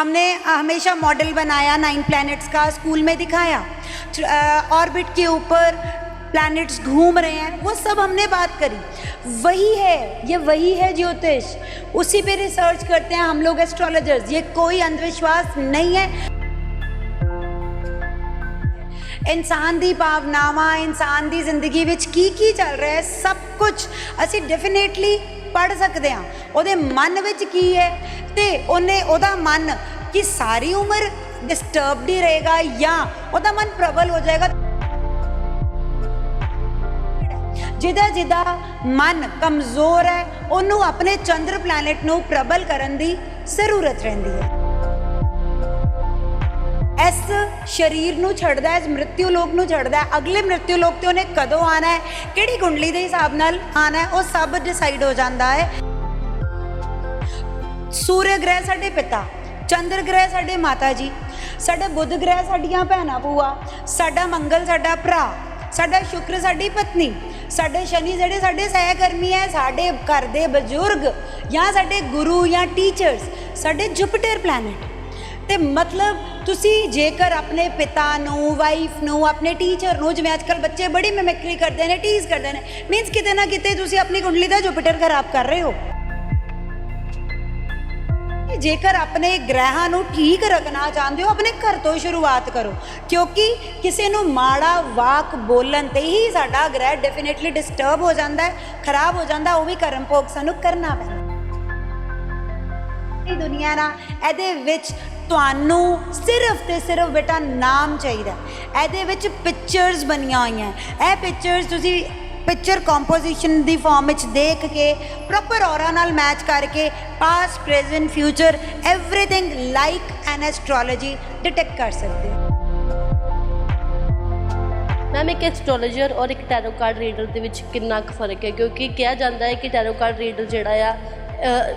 हमने हमेशा मॉडल बनाया नाइन प्लैनेट्स का स्कूल में दिखाया ऑर्बिट के ऊपर प्लैनेट्स घूम रहे हैं वो सब हमने बात करी वही है ये वही है ज्योतिष उसी पे रिसर्च करते हैं हम लोग एस्ट्रोलॉजर्स ये कोई अंधविश्वास नहीं है ਇਨਸਾਨ ਦੀ ਭਾਵਨਾਵਾਂ ਇਨਸਾਨ ਦੀ ਜ਼ਿੰਦਗੀ ਵਿੱਚ ਕੀ ਕੀ ਚੱਲ ਰਿਹਾ ਹੈ ਸਭ ਕੁਝ ਅਸੀਂ ਡੈਫੀਨੇਟਲੀ ਪੜ ਸਕਦੇ ਹਾਂ। ਉਹਦੇ ਮਨ ਵਿੱਚ ਕੀ ਹੈ? ਤੇ ਉਹਨੇ ਉਹਦਾ ਮਨ ਕੀ ਸਾਰੀ ਉਮਰ ਡਿਸਟਰਬਡ ਹੀ ਰਹੇਗਾ ਜਾਂ ਉਹਦਾ ਮਨ ਪ੍ਰਬਲ ਹੋ ਜਾਏਗਾ। ਜਿਹਦਾ ਜਿਹਦਾ ਮਨ ਕਮਜ਼ੋਰ ਹੈ, ਉਹਨੂੰ ਆਪਣੇ ਚੰਦਰ ਪਲੈਨਟ ਨੂੰ ਪ੍ਰਬਲ ਕਰਨ ਦੀ ਜ਼ਰੂਰਤ ਰਹਿੰਦੀ ਹੈ। ਇਸ ਸਰੀਰ ਨੂੰ ਛੱਡਦਾ ਹੈ, ਇਸ ਮ੍ਰਿਤਿੂ ਲੋਕ ਨੂੰ ਛੱਡਦਾ ਹੈ। ਅਗਲੇ ਮ੍ਰਿਤਿਉ ਲੋਕ ਤੇ ਉਹਨੇ ਕਦੋਂ ਆਣਾ ਹੈ, ਕਿਹੜੀ ਕੁੰਡਲੀ ਦੇ ਹਿਸਾਬ ਨਾਲ ਆਣਾ ਹੈ, ਉਹ ਸਭ ਡਿਸਾਈਡ ਹੋ ਜਾਂਦਾ ਹੈ। ਸੂਰਯ ਗ੍ਰਹਿ ਸਾਡੇ ਪਿਤਾ, ਚੰਦਰ ਗ੍ਰਹਿ ਸਾਡੇ ਮਾਤਾ ਜੀ ਸਾਡਾ ਬੁੱਧ ਗ੍ਰਹਿ ਸਾਡੀਆਂ ਭੈਣਾਂ ਭੂਆ, ਸਾਡਾ ਮੰਗਲ ਸਾਡਾ ਭਰਾ, ਸਾਡਾ ਸ਼ੁਕਰ ਸਾਡੀ ਪਤਨੀ, ਸਾਡੇ ਸ਼ਨੀ ਜਿਹੜੇ ਸਾਡੇ ਸਹਿਕਰਮੀ ਹੈ, ਸਾਡੇ ਘਰ ਦੇ ਬਜ਼ੁਰਗ ਜਾਂ ਸਾਡੇ ਗੁਰੂ ਜਾਂ ਟੀਚਰਸ ਸਾਡੇ ਜੁਪੀਟਰ ਪਲੈਨਟ ਤੇ ਮਤਲਬ ਤੁਸੀਂ ਜੇਕਰ ਆਪਣੇ ਪਿਤਾ ਨੂੰ ਵਾਈਫ ਨੂੰ, ਆਪਣੇ ਟੀਚਰ ਨੂੰ, ਜਿਵੇਂ ਅੱਜਕੱਲ ਬੱਚੇ ਬੜੀ ਮਿਮਿਕਰੀ ਕਰਦੇ ਨੇ ਟੀਜ਼ ਕਰਦੇ ਨੇ ਮੀਨਸ ਕਿਤੇ ਨਾ ਕਿਤੇ ਤੁਸੀਂ ਆਪਣੀ ਕੁੰਡਲੀ ਦਾ ਜੁਪੀਟਰ ਖਰਾਬ ਕਰ ਰਹੇ ਹੋ। ਜੇਕਰ ਆਪਣੇ ਗ੍ਰਹਿਾਂ ਨੂੰ ਠੀਕ ਰੱਖਣਾ ਚਾਹੁੰਦੇ ਹੋ, ਆਪਣੇ ਘਰ ਤੋਂ ਸ਼ੁਰੂਆਤ ਕਰੋ। ਕਿਉਂਕਿ ਕਿਸੇ ਨੂੰ ਮਾੜਾ ਵਾਕ ਬੋਲਣ ਤੇ ਹੀ ਸਾਡਾ ਗ੍ਰਹਿ ਡੈਫੀਨਿਟਲੀ ਡਿਸਟਰਬ ਹੋ ਜਾਂਦਾ ਹੈ, ਖਰਾਬ ਹੋ ਜਾਂਦਾ, ਉਹ ਵੀ ਕਰਮ ਭੋਗ ਸਾਨੂੰ ਕਰਨਾ ਪੈਂਦਾ ਇਹ ਦੁਨੀਆ ਨਾ, ਇਹਦੇ ਵਿੱਚ ਤੁਹਾਨੂੰ ਸਿਰਫ ਤੇ ਸਿਰਫ ਬੇਟਾ ਨਾਮ ਚਾਹੀਦਾ ਇਹਦੇ ਵਿੱਚ ਪਿਕਚਰਸ ਬਣੀਆਂ ਹੋਈਆਂ ਇਹ ਪਿਕਚਰਸ ਤੁਸੀਂ ਪਿਕਚਰ ਕੰਪੋਜੀਸ਼ਨ ਦੀ ਫਾਰਮ ਵਿੱਚ ਦੇਖ ਕੇ ਪ੍ਰੋਪਰ ਔਰਾ ਨਾਲ ਮੈਚ ਕਰਕੇ past present future everything like an astrology detect ਕਰ ਸਕਦੇ ਹੋ। ਮੈਮ ਇੱਕ ਐਸਟ੍ਰੋਲੋਜਰ ਔਰ ਇੱਕ ਟੈਰੋ ਕਾਰਡ ਰੀਡਰ ਦੇ ਵਿੱਚ ਕਿੰਨਾ ਕੁ ਫ਼ਰਕ ਹੈ? ਕਿਉਂਕਿ ਕਿਹਾ ਜਾਂਦਾ ਹੈ ਕਿ ਟੈਰੋ ਕਾਰਡ ਰੀਡਰ ਜਿਹੜਾ ਆ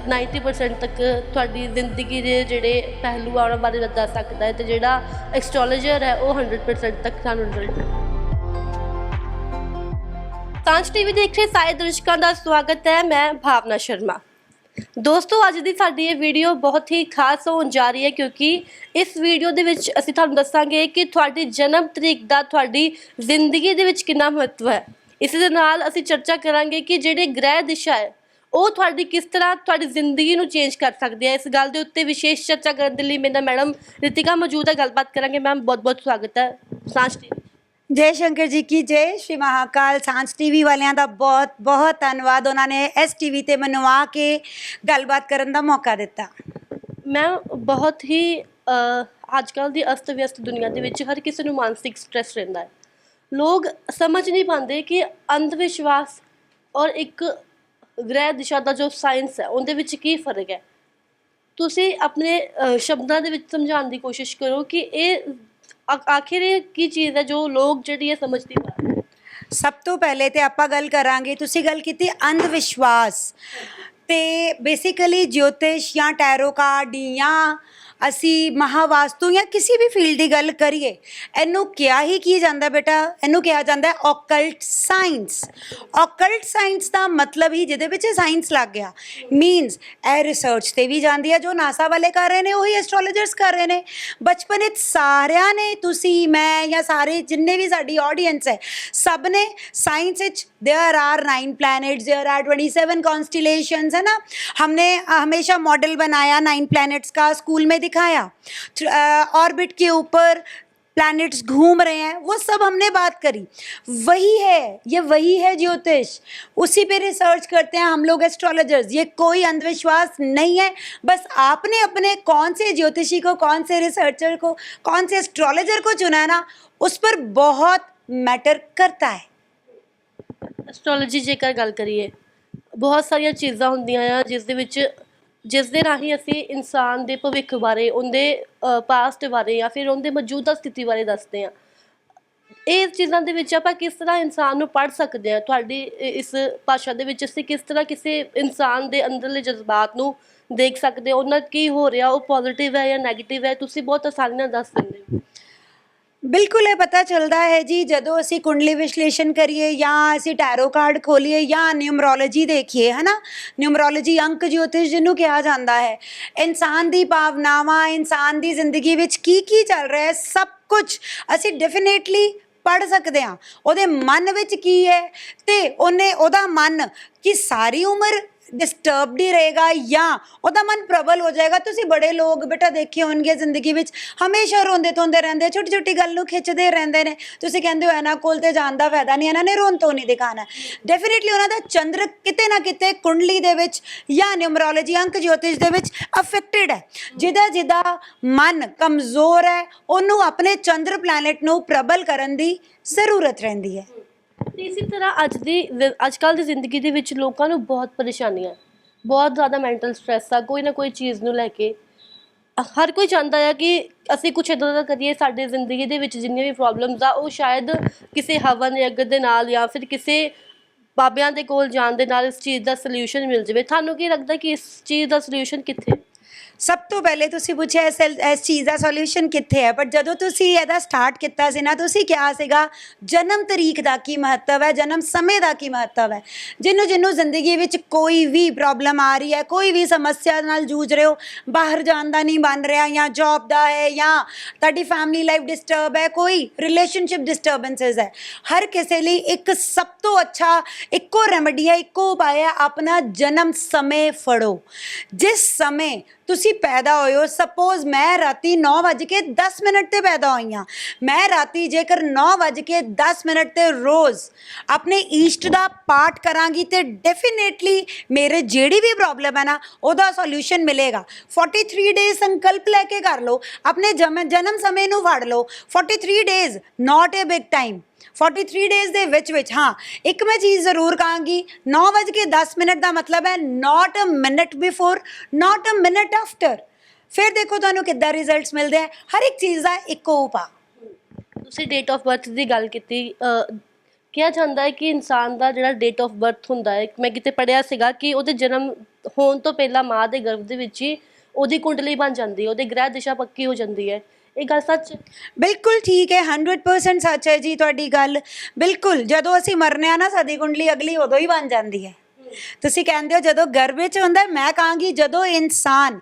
90% ਤੱਕ ਤੁਹਾਡੀ ਜ਼ਿੰਦਗੀ ਦੇ ਜਿਹੜੇ ਪਹਿਲੂ ਆ ਉਹਨਾਂ ਬਾਰੇ ਦੱਸ ਸਕਦਾ ਹੈ ਤੇ ਜਿਹੜਾ ਐਸਟ੍ਰੋਲੋਜਰ ਹੈ ਉਹ 100% ਤੱਕ ਸਾਨੂੰ ਰਿਜ਼ਲਟ ਸਾਂਝ ਟੀਵੀ ਦੇਖ ਰਹੇ ਸਾਰੇ ਦਰਸ਼ਕਾਂ ਦਾ ਸਵਾਗਤ ਹੈ, ਮੈਂ ਭਾਵਨਾ ਸ਼ਰਮਾ। ਦੋਸਤੋ, ਅੱਜ ਦੀ ਸਾਡੀ ਇਹ ਵੀਡੀਓ ਬਹੁਤ ਹੀ ਖਾਸ ਹੋਣ ਜਾ ਰਹੀ ਹੈ ਕਿਉਂਕਿ ਇਸ ਵੀਡੀਓ ਦੇ ਵਿੱਚ ਅਸੀਂ ਤੁਹਾਨੂੰ ਦੱਸਾਂਗੇ ਕਿ ਤੁਹਾਡੀ ਜਨਮ ਤਰੀਕ ਦਾ ਤੁਹਾਡੀ ਜ਼ਿੰਦਗੀ ਦੇ ਵਿੱਚ ਕਿੰਨਾ ਮਹੱਤਵ ਹੈ। ਇਸ ਦੇ ਨਾਲ ਅਸੀਂ ਚਰਚਾ ਕਰਾਂਗੇ ਕਿ ਜਿਹੜੇ ਗ੍ਰਹਿ ਦਿਸ਼ਾ ਹੈ ਉਹ ਤੁਹਾਡੀ ਕਿਸ ਤਰ੍ਹਾਂ ਤੁਹਾਡੀ ਜ਼ਿੰਦਗੀ ਨੂੰ ਚੇਂਜ ਕਰ ਸਕਦੀ ਹੈ? ਇਸ ਗੱਲ ਦੇ ਉੱਤੇ ਵਿਸ਼ੇਸ਼ ਚਰਚਾ ਕਰਨ ਦੇ ਲਈ ਮੇਰੇ ਨਾਲ ਮੈਡਮ ਰਿਤਿਕਾ ਮੌਜੂਦ ਹੈ। ਗੱਲਬਾਤ ਕਰਾਂਗੇ ਮੈਮ। ਬਹੁਤ ਬਹੁਤ ਸਵਾਗਤ ਹੈ। ਸਾਂਝ ਟੀਵੀ। ਜੈ ਸ਼ੰਕਰ ਜੀ ਕੀ ਜੈ? ਸ਼੍ਰੀ ਮਹਾਕਾਲ ਸਾਂਝ ਟੀਵੀ ਵਾਲਿਆਂ ਦਾ ਬਹੁਤ ਬਹੁਤ ਧੰਨਵਾਦ। ਉਹਨਾਂ ਨੇ ਇਸ ਟੀਵੀ ਤੇ ਮੈਨੂੰ ਆ ਕੇ ਗੱਲਬਾਤ ਕਰਨ ਦਾ ਮੌਕਾ ਦਿੱਤਾ। ਮੈਂ ਬਹੁਤ ਹੀ ਅੱਜ ਕੱਲ ਦੀ ਅਸਤ ਵਿਅਸਤ ਦੁਨੀਆ ਦੇ ਵਿੱਚ ਹਰ ਕਿਸੇ ਨੂੰ ਮਾਨਸਿਕ ਸਟ੍ਰੈਸ ਰਹਿੰਦਾ ਹੈ। ਲੋਕ ਸਮਝ ਨਹੀਂ ਪਾਉਂਦੇ ਕਿ ਅੰਧ ਵਿਸ਼ਵਾਸ ਔਰ ਇੱਕ ਗ੍ਰਹਿ ਦਿਸ਼ਾ ਦਾ ਜੋ ਸਾਇੰਸ ਹੈ, ਉਹਦੇ ਵਿੱਚ ਕੀ ਫ਼ਰਕ ਹੈ? ਤੁਸੀਂ ਆਪਣੇ ਸ਼ਬਦਾਂ ਦੇ ਵਿੱਚ ਸਮਝਾਉਣ ਦੀ ਕੋਸ਼ਿਸ਼ ਕਰੋ ਕਿ ਇਹ ਆਖਿਰ ਇਹ ਕੀ ਚੀਜ਼ ਹੈ ਜੋ ਲੋਕ ਜਿਹੜੀ ਇਹ ਸਮਝਦੇ ਨਹੀਂ ਸਭ ਤੋਂ ਪਹਿਲੇ ਤੇ ਆਪਾਂ ਗੱਲ ਕਰਾਂਗੇ, ਤੁਸੀਂ ਗੱਲ ਕੀਤੀ ਅੰਧ ਵਿਸ਼ਵਾਸ ਤੇ ਬੇਸਿਕਲੀ ਜੋਤਿਸ਼ ਜਾਂ ਟੈਰੋ ਕਾਰਡ ਜਾਂ ਅਸੀਂ ਮਹਾਵਾਸਤੂ ਜਾਂ ਕਿਸੇ ਵੀ ਫੀਲਡ ਦੀ ਗੱਲ ਕਰੀਏ ਇਹਨੂੰ ਕਿਹਾ ਹੀ ਕੀ ਜਾਂਦਾ ਬੇਟਾ ਇਹਨੂੰ ਕਿਹਾ ਜਾਂਦਾ ਹੈ ਔਕਲਟ ਸਾਇੰਸ ਔਕਲਟ ਸਾਇੰਸ ਦਾ ਮਤਲਬ ਹੀ ਜਿਹਦੇ ਵਿੱਚ ਸਾਇੰਸ ਲੱਗ ਗਿਆ ਮੀਨਸ ਇਹ ਰਿਸਰਚ ਤੇ ਵੀ ਜਾਂਦੀ ਹੈ ਜੋ ਨਾਸਾ ਵਾਲੇ ਕਰ ਰਹੇ ਨੇ ਉਹੀ ਐਸਟ੍ਰੋਲੋਜਰਸ ਕਰ ਰਹੇ ਨੇ ਬਚਪਨ ਵਿੱਚ ਸਾਰਿਆਂ ਨੇ ਤੁਸੀਂ ਮੈਂ ਜਾਂ ਸਾਰੇ ਜਿੰਨੇ ਵੀ ਸਾਡੀ ਆਡੀਅנס ਹੈ ਸਭ ਨੇ ਸਾਇੰਸ ਵਿੱਚ there are 9 planets there are 27 constellations है ना हमने हमेशा मॉडल बनाया नाइन प्लैनेट्स का स्कूल में दिखा दिखाया ऑर्बिट के ऊपर प्लैनेट्स घूम रहे हैं वो सब हमने बात करी वही है ये वही है ज्योतिष उसी पे रिसर्च करते हैं हम लोग एस्ट्रोलॉजर्स ये कोई अंधविश्वास नहीं है बस आपने अपने कौन से ज्योतिषी को कौन से रिसर्चर को कौन से एस्ट्रोलॉजर को चुना है ना उस पर बहुत मैटर करता है ਐਸਟ੍ਰੋਲੋਜੀ ਜੇਕਰ ਗੱਲ ਕਰੀਏ ਬਹੁਤ ਸਾਰੀਆਂ ਚੀਜ਼ਾਂ ਹੁੰਦੀਆਂ ਆ ਜਿਸ ਦੇ ਵਿੱਚ ਜਿਸ ਦੇ ਰਾਹੀਂ ਅਸੀਂ ਇਨਸਾਨ ਦੇ ਭਵਿੱਖ ਬਾਰੇ, ਉਹਦੇ ਪਾਸਟ ਬਾਰੇ ਜਾਂ ਫਿਰ ਉਹਦੇ ਮੌਜੂਦਾ ਸਥਿਤੀ ਬਾਰੇ ਦੱਸਦੇ ਹਾਂ। ਇਹ ਚੀਜ਼ਾਂ ਦੇ ਵਿੱਚ ਆਪਾਂ ਕਿਸ ਤਰ੍ਹਾਂ ਇਨਸਾਨ ਨੂੰ ਪੜ੍ਹ ਸਕਦੇ ਹਾਂ? ਤੁਹਾਡੀ ਇਸ ਭਾਸ਼ਾ ਦੇ ਵਿੱਚ ਅਸੀਂ ਕਿਸ ਤਰ੍ਹਾਂ ਕਿਸੇ ਇਨਸਾਨ ਦੇ ਅੰਦਰਲੇ ਜਜ਼ਬਾਤ ਨੂੰ ਦੇਖ ਸਕਦੇ ਹਾਂ? ਉਹਨਾਂ ਕੀ ਹੋ ਰਿਹਾ? ਉਹ ਪੋਜ਼ਿਟਿਵ ਹੈ ਜਾਂ 네ਗੇਟਿਵ ਹੈ? ਤੁਸੀਂ ਬਹੁਤ ਆਸਾਨੀ ਨਾਲ ਦੱਸ ਦਿੰਦੇ ਹੋ। ਬਿਲਕੁਲ ਇਹ ਪਤਾ ਚੱਲਦਾ ਹੈ ਜੀ, ਜਦੋਂ ਅਸੀਂ ਕੁੰਡਲੀ ਵਿਸ਼ਲੇਸ਼ਣ ਕਰੀਏ ਜਾਂ ਅਸੀਂ ਟੈਰੋ ਕਾਰਡ ਖੋਲੀਏ ਜਾਂ ਨਿਊਮਰੋਲੋਜੀ ਦੇਖੀਏ, ਹਨਾ? ਨਿਊਮਰੋਲੋਜੀ ਅੰਕ ਜੋਤਿਸ਼ ਜਿਹਨੂੰ ਕਿਹਾ ਜਾਂਦਾ ਹੈ। ਇਨਸਾਨ ਦੀ ਭਾਵਨਾਵਾਂ, ਇਨਸਾਨ ਦੀ ਜ਼ਿੰਦਗੀ ਵਿੱਚ ਕੀ ਕੀ ਚੱਲ ਰਿਹਾ ਹੈ, ਸਭ ਕੁਝ ਅਸੀਂ ਡੈਫੀਨੇਟਲੀ ਪੜ ਸਕਦੇ ਹਾਂ। ਉਹਦੇ ਮਨ ਵਿੱਚ ਕੀ ਹੈ ਤੇ ਉਹਨੇ ਉਹਦਾ ਮਨ ਕਿ ਸਾਰੀ ਉਮਰ ਡਿਸਟਰਬਡ ਹੀ ਰਹੇਗਾ ਜਾਂ ਉਹਦਾ ਮਨ ਪ੍ਰਬਲ ਹੋ ਜਾਏਗਾ। ਤੁਸੀਂ ਬੜੇ ਲੋਕ ਬੇਟਾ ਦੇਖੇ ਹੋਣਗੇ ਜ਼ਿੰਦਗੀ ਵਿੱਚ। ਹਮੇਸ਼ਾ ਰੋਂਦੇ ਧੋਂਦੇ ਰਹਿੰਦੇ ਛੋਟੀ ਛੋਟੀ ਗੱਲ ਨੂੰ ਖਿੱਚਦੇ ਰਹਿੰਦੇ ਨੇ। ਤੁਸੀਂ ਕਹਿੰਦੇ ਹੋ ਇਹਨਾਂ ਕੋਲ ਤੇ ਜਾਣ ਦਾ ਫਾਇਦਾ ਨਹੀਂ, ਇਹਨਾਂ ਨੇ ਰੋਣ ਤੋਂ ਨਹੀਂ ਦਿਖਾਣਾ। ਡੈਫੀਨਿਟਲੀ ਉਹਨਾਂ ਦਾ ਚੰਦਰ ਕਿਤੇ ਨਾ ਕਿਤੇ ਕੁੰਡਲੀ ਦੇ ਵਿੱਚ ਜਾਂ ਨਿਊਮਰੋਲੋਜੀ ਅੰਕ ਜੋਤਿਸ਼ ਦੇ ਵਿੱਚ ਅਫੈਕਟਡ ਹੈ। ਜਿਹਦਾ ਜਿਹਦਾ ਮਨ ਕਮਜ਼ੋਰ ਹੈ, ਉਹਨੂੰ ਆਪਣੇ ਚੰਦਰ ਪਲੈਨਟ ਨੂੰ ਪ੍ਰਬਲ ਕਰਨ ਦੀ ਜ਼ਰੂਰਤ ਰਹਿੰਦੀ ਹੈ। ਤੇ ਇਸੇ ਤਰ੍ਹਾਂ ਅੱਜ ਦੀ ਅੱਜ ਕੱਲ ਦੀ ਜ਼ਿੰਦਗੀ ਦੇ ਵਿੱਚ ਲੋਕਾਂ ਨੂੰ ਬਹੁਤ ਪਰੇਸ਼ਾਨੀਆਂ ਹੈ। ਬਹੁਤ ਜ਼ਿਆਦਾ ਮੈਂਟਲ ਸਟ੍ਰੈਸ ਆ, ਕੋਈ ਨਾ ਕੋਈ ਚੀਜ਼ ਨੂੰ ਲੈ ਕੇ। ਹਰ ਕੋਈ ਚਾਹੁੰਦਾ ਆ ਕਿ ਅਸੀਂ ਕੁਝ ਇਦਾਂ ਦਾ ਕਰੀਏ, ਸਾਡੇ ਜ਼ਿੰਦਗੀ ਦੇ ਵਿੱਚ ਜਿੰਨੀਆਂ ਵੀ ਪ੍ਰੋਬਲਮਸ ਆ, ਉਹ ਸ਼ਾਇਦ ਕਿਸੇ ਹਵਨ ਅੱਗ ਦੇ ਨਾਲ ਜਾਂ ਫਿਰ ਕਿਸੇ ਬਾਬਿਆਂ ਦੇ ਕੋਲ ਜਾਣ ਦੇ ਨਾਲ ਇਸ ਚੀਜ਼ ਦਾ ਸੋਲੂਸ਼ਨ ਮਿਲ ਜਾਵੇ। ਤੁਹਾਨੂੰ ਕੀ ਲੱਗਦਾ ਕਿ ਇਸ ਚੀਜ਼ ਦਾ ਸੋਲੂਸ਼ਨ ਕਿੱਥੇ? ਸਭ ਤੋਂ ਪਹਿਲੇ ਤੁਸੀਂ ਪੁੱਛਿਆ ਇਸ ਇਸ ਚੀਜ਼ ਦਾ ਸੋਲੂਸ਼ਨ ਕਿੱਥੇ ਹੈ? ਪਰ ਜਦੋਂ ਤੁਸੀਂ ਇਹਦਾ ਸਟਾਰਟ ਕੀਤਾ ਸੀ ਨਾ, ਤੁਸੀਂ ਕਿਹਾ ਸੀਗਾ, ਜਨਮ ਤਰੀਕ ਦਾ ਕੀ ਮਹੱਤਵ ਹੈ? ਜਨਮ ਸਮੇਂ ਦਾ ਕੀ ਮਹੱਤਵ ਹੈ? ਜਿਹਨੂੰ ਜਿਹਨੂੰ ਜ਼ਿੰਦਗੀ ਵਿੱਚ ਕੋਈ ਵੀ ਪ੍ਰੋਬਲਮ ਆ ਰਹੀ ਹੈ, ਕੋਈ ਵੀ ਸਮੱਸਿਆ ਨਾਲ ਜੂਝ ਰਹੇ ਹੋ, ਬਾਹਰ ਜਾਣ ਦਾ ਨਹੀਂ ਬਣ ਰਿਹਾ ਜਾਂ ਜੌਬ ਦਾ ਹੈ ਜਾਂ ਤੁਹਾਡੀ ਫੈਮਿਲੀ ਲਾਈਫ ਡਿਸਟਰਬ ਹੈ, ਕੋਈ ਰਿਲੇਸ਼ਨਸ਼ਿਪ ਡਿਸਟਰਬੈਂਸਸ ਹੈ, ਹਰ ਕਿਸੇ ਲਈ ਇੱਕ ਸਭ ਤੋਂ ਅੱਛਾ, ਇੱਕੋ ਰੈਮਡੀ ਹੈ, ਇੱਕੋ ਉਪਾਅ ਹੈ, ਆਪਣਾ ਜਨਮ ਸਮੇਂ ਫੜੋ। ਜਿਸ ਸਮੇਂ ਤੁਸੀਂ ਪੈਦਾ ਹੋਏ ਹੋ। ਸਪੋਜ਼ ਮੈਂ ਰਾਤੀ 9:10 ਮਿੰਟ ਤੇ ਪੈਦਾ ਹੋਈ ਹਾਂ। ਮੈਂ ਰਾਤੀ ਜੇਕਰ 9:10 ਮਿੰਟ ਤੇ ਰੋਜ਼ ਆਪਣੇ ਈਸ਼ਟ ਦਾ ਪਾਠ ਕਰਾਂਗੀ ਤੇ ਡੈਫੀਨੇਟਲੀ ਮੇਰੇ ਜਿਹੜੀ ਵੀ ਪ੍ਰੋਬਲਮ ਹੈ ਨਾ, ਉਹਦਾ ਸੋਲੂਸ਼ਨ ਮਿਲੇਗਾ। 43 ਡੇਜ਼ ਸੰਕਲਪ ਲੈ ਕੇ ਕਰ ਲਓ। ਆਪਣੇ ਜਮ- ਜਨਮ ਸਮੇਂ ਨੂੰ ਫੜ ਲਓ। 43 days not a big time 43 days ਦੇ ਵਿੱਚ ਵਿੱਚ, ਹਾਂ, ਇੱਕ ਮੈਂ ਚੀਜ਼ ਜ਼ਰੂਰ ਕਹਾਂਗੀ 9:10 ਮਿੰਟ ਦਾ ਮਤਲਬ ਹੈ not a minute before not a minute after ਫਿਰ ਦੇਖੋ ਤੁਹਾਨੂੰ ਕਿੱਦਾਂ ਰਿਜ਼ਲਟਸ ਮਿਲਦੇ ਆ, ਹਰ ਇੱਕ ਚੀਜ਼ ਦਾ ਇੱਕੋ ਉਪਾ ਤੁਸੀਂ ਡੇਟ ਆਫ ਬਰਥ ਦੀ ਗੱਲ ਕੀਤੀ ਕਿਹਾ ਜਾਂਦਾ ਹੈ ਕਿ ਇਨਸਾਨ ਦਾ ਜਿਹੜਾ ਡੇਟ ਆਫ ਬਰਥ ਹੁੰਦਾ ਹੈ, ਮੈਂ ਕਿਤੇ ਪੜਿਆ ਸੀਗਾ ਕਿ ਉਹਦੇ ਜਨਮ ਹੋਣ ਤੋਂ ਪਹਿਲਾਂ ਮਾਂ ਦੇ ਗਰਭ ਦੇ ਵਿੱਚ ਹੀ ਉਹਦੀ ਕੁੰਡਲੀ ਬਣ ਜਾਂਦੀ ਹੈ, ਉਹਦੇ ਗ੍ਰਹਿ ਦਿਸ਼ਾ ਪੱਕੀ ਹੋ ਜਾਂਦੀ ਹੈ। ਇਹ ਗੱਲ ਸੱਚ ਹੈ? ਬਿਲਕੁਲ ਠੀਕ ਹੈ 100% ਸੱਚ ਹੈ ਜੀ ਤੁਹਾਡੀ ਗੱਲ ਬਿਲਕੁਲ, ਜਦੋਂ ਅਸੀਂ ਮਰਨੇ ਆ ਨਾ, ਸਾਡੀ ਕੁੰਡਲੀ ਅਗਲੀ ਉਦੋਂ ਹੀ ਬਣ ਜਾਂਦੀ ਹੈ ਤੁਸੀਂ ਕਹਿੰਦੇ ਹੋ ਜਦੋਂ ਗਰਭ ਵਿੱਚ ਹੁੰਦਾ ਮੈਂ ਕਹਾਂਗੀ ਜਦੋਂ ਇਨਸਾਨ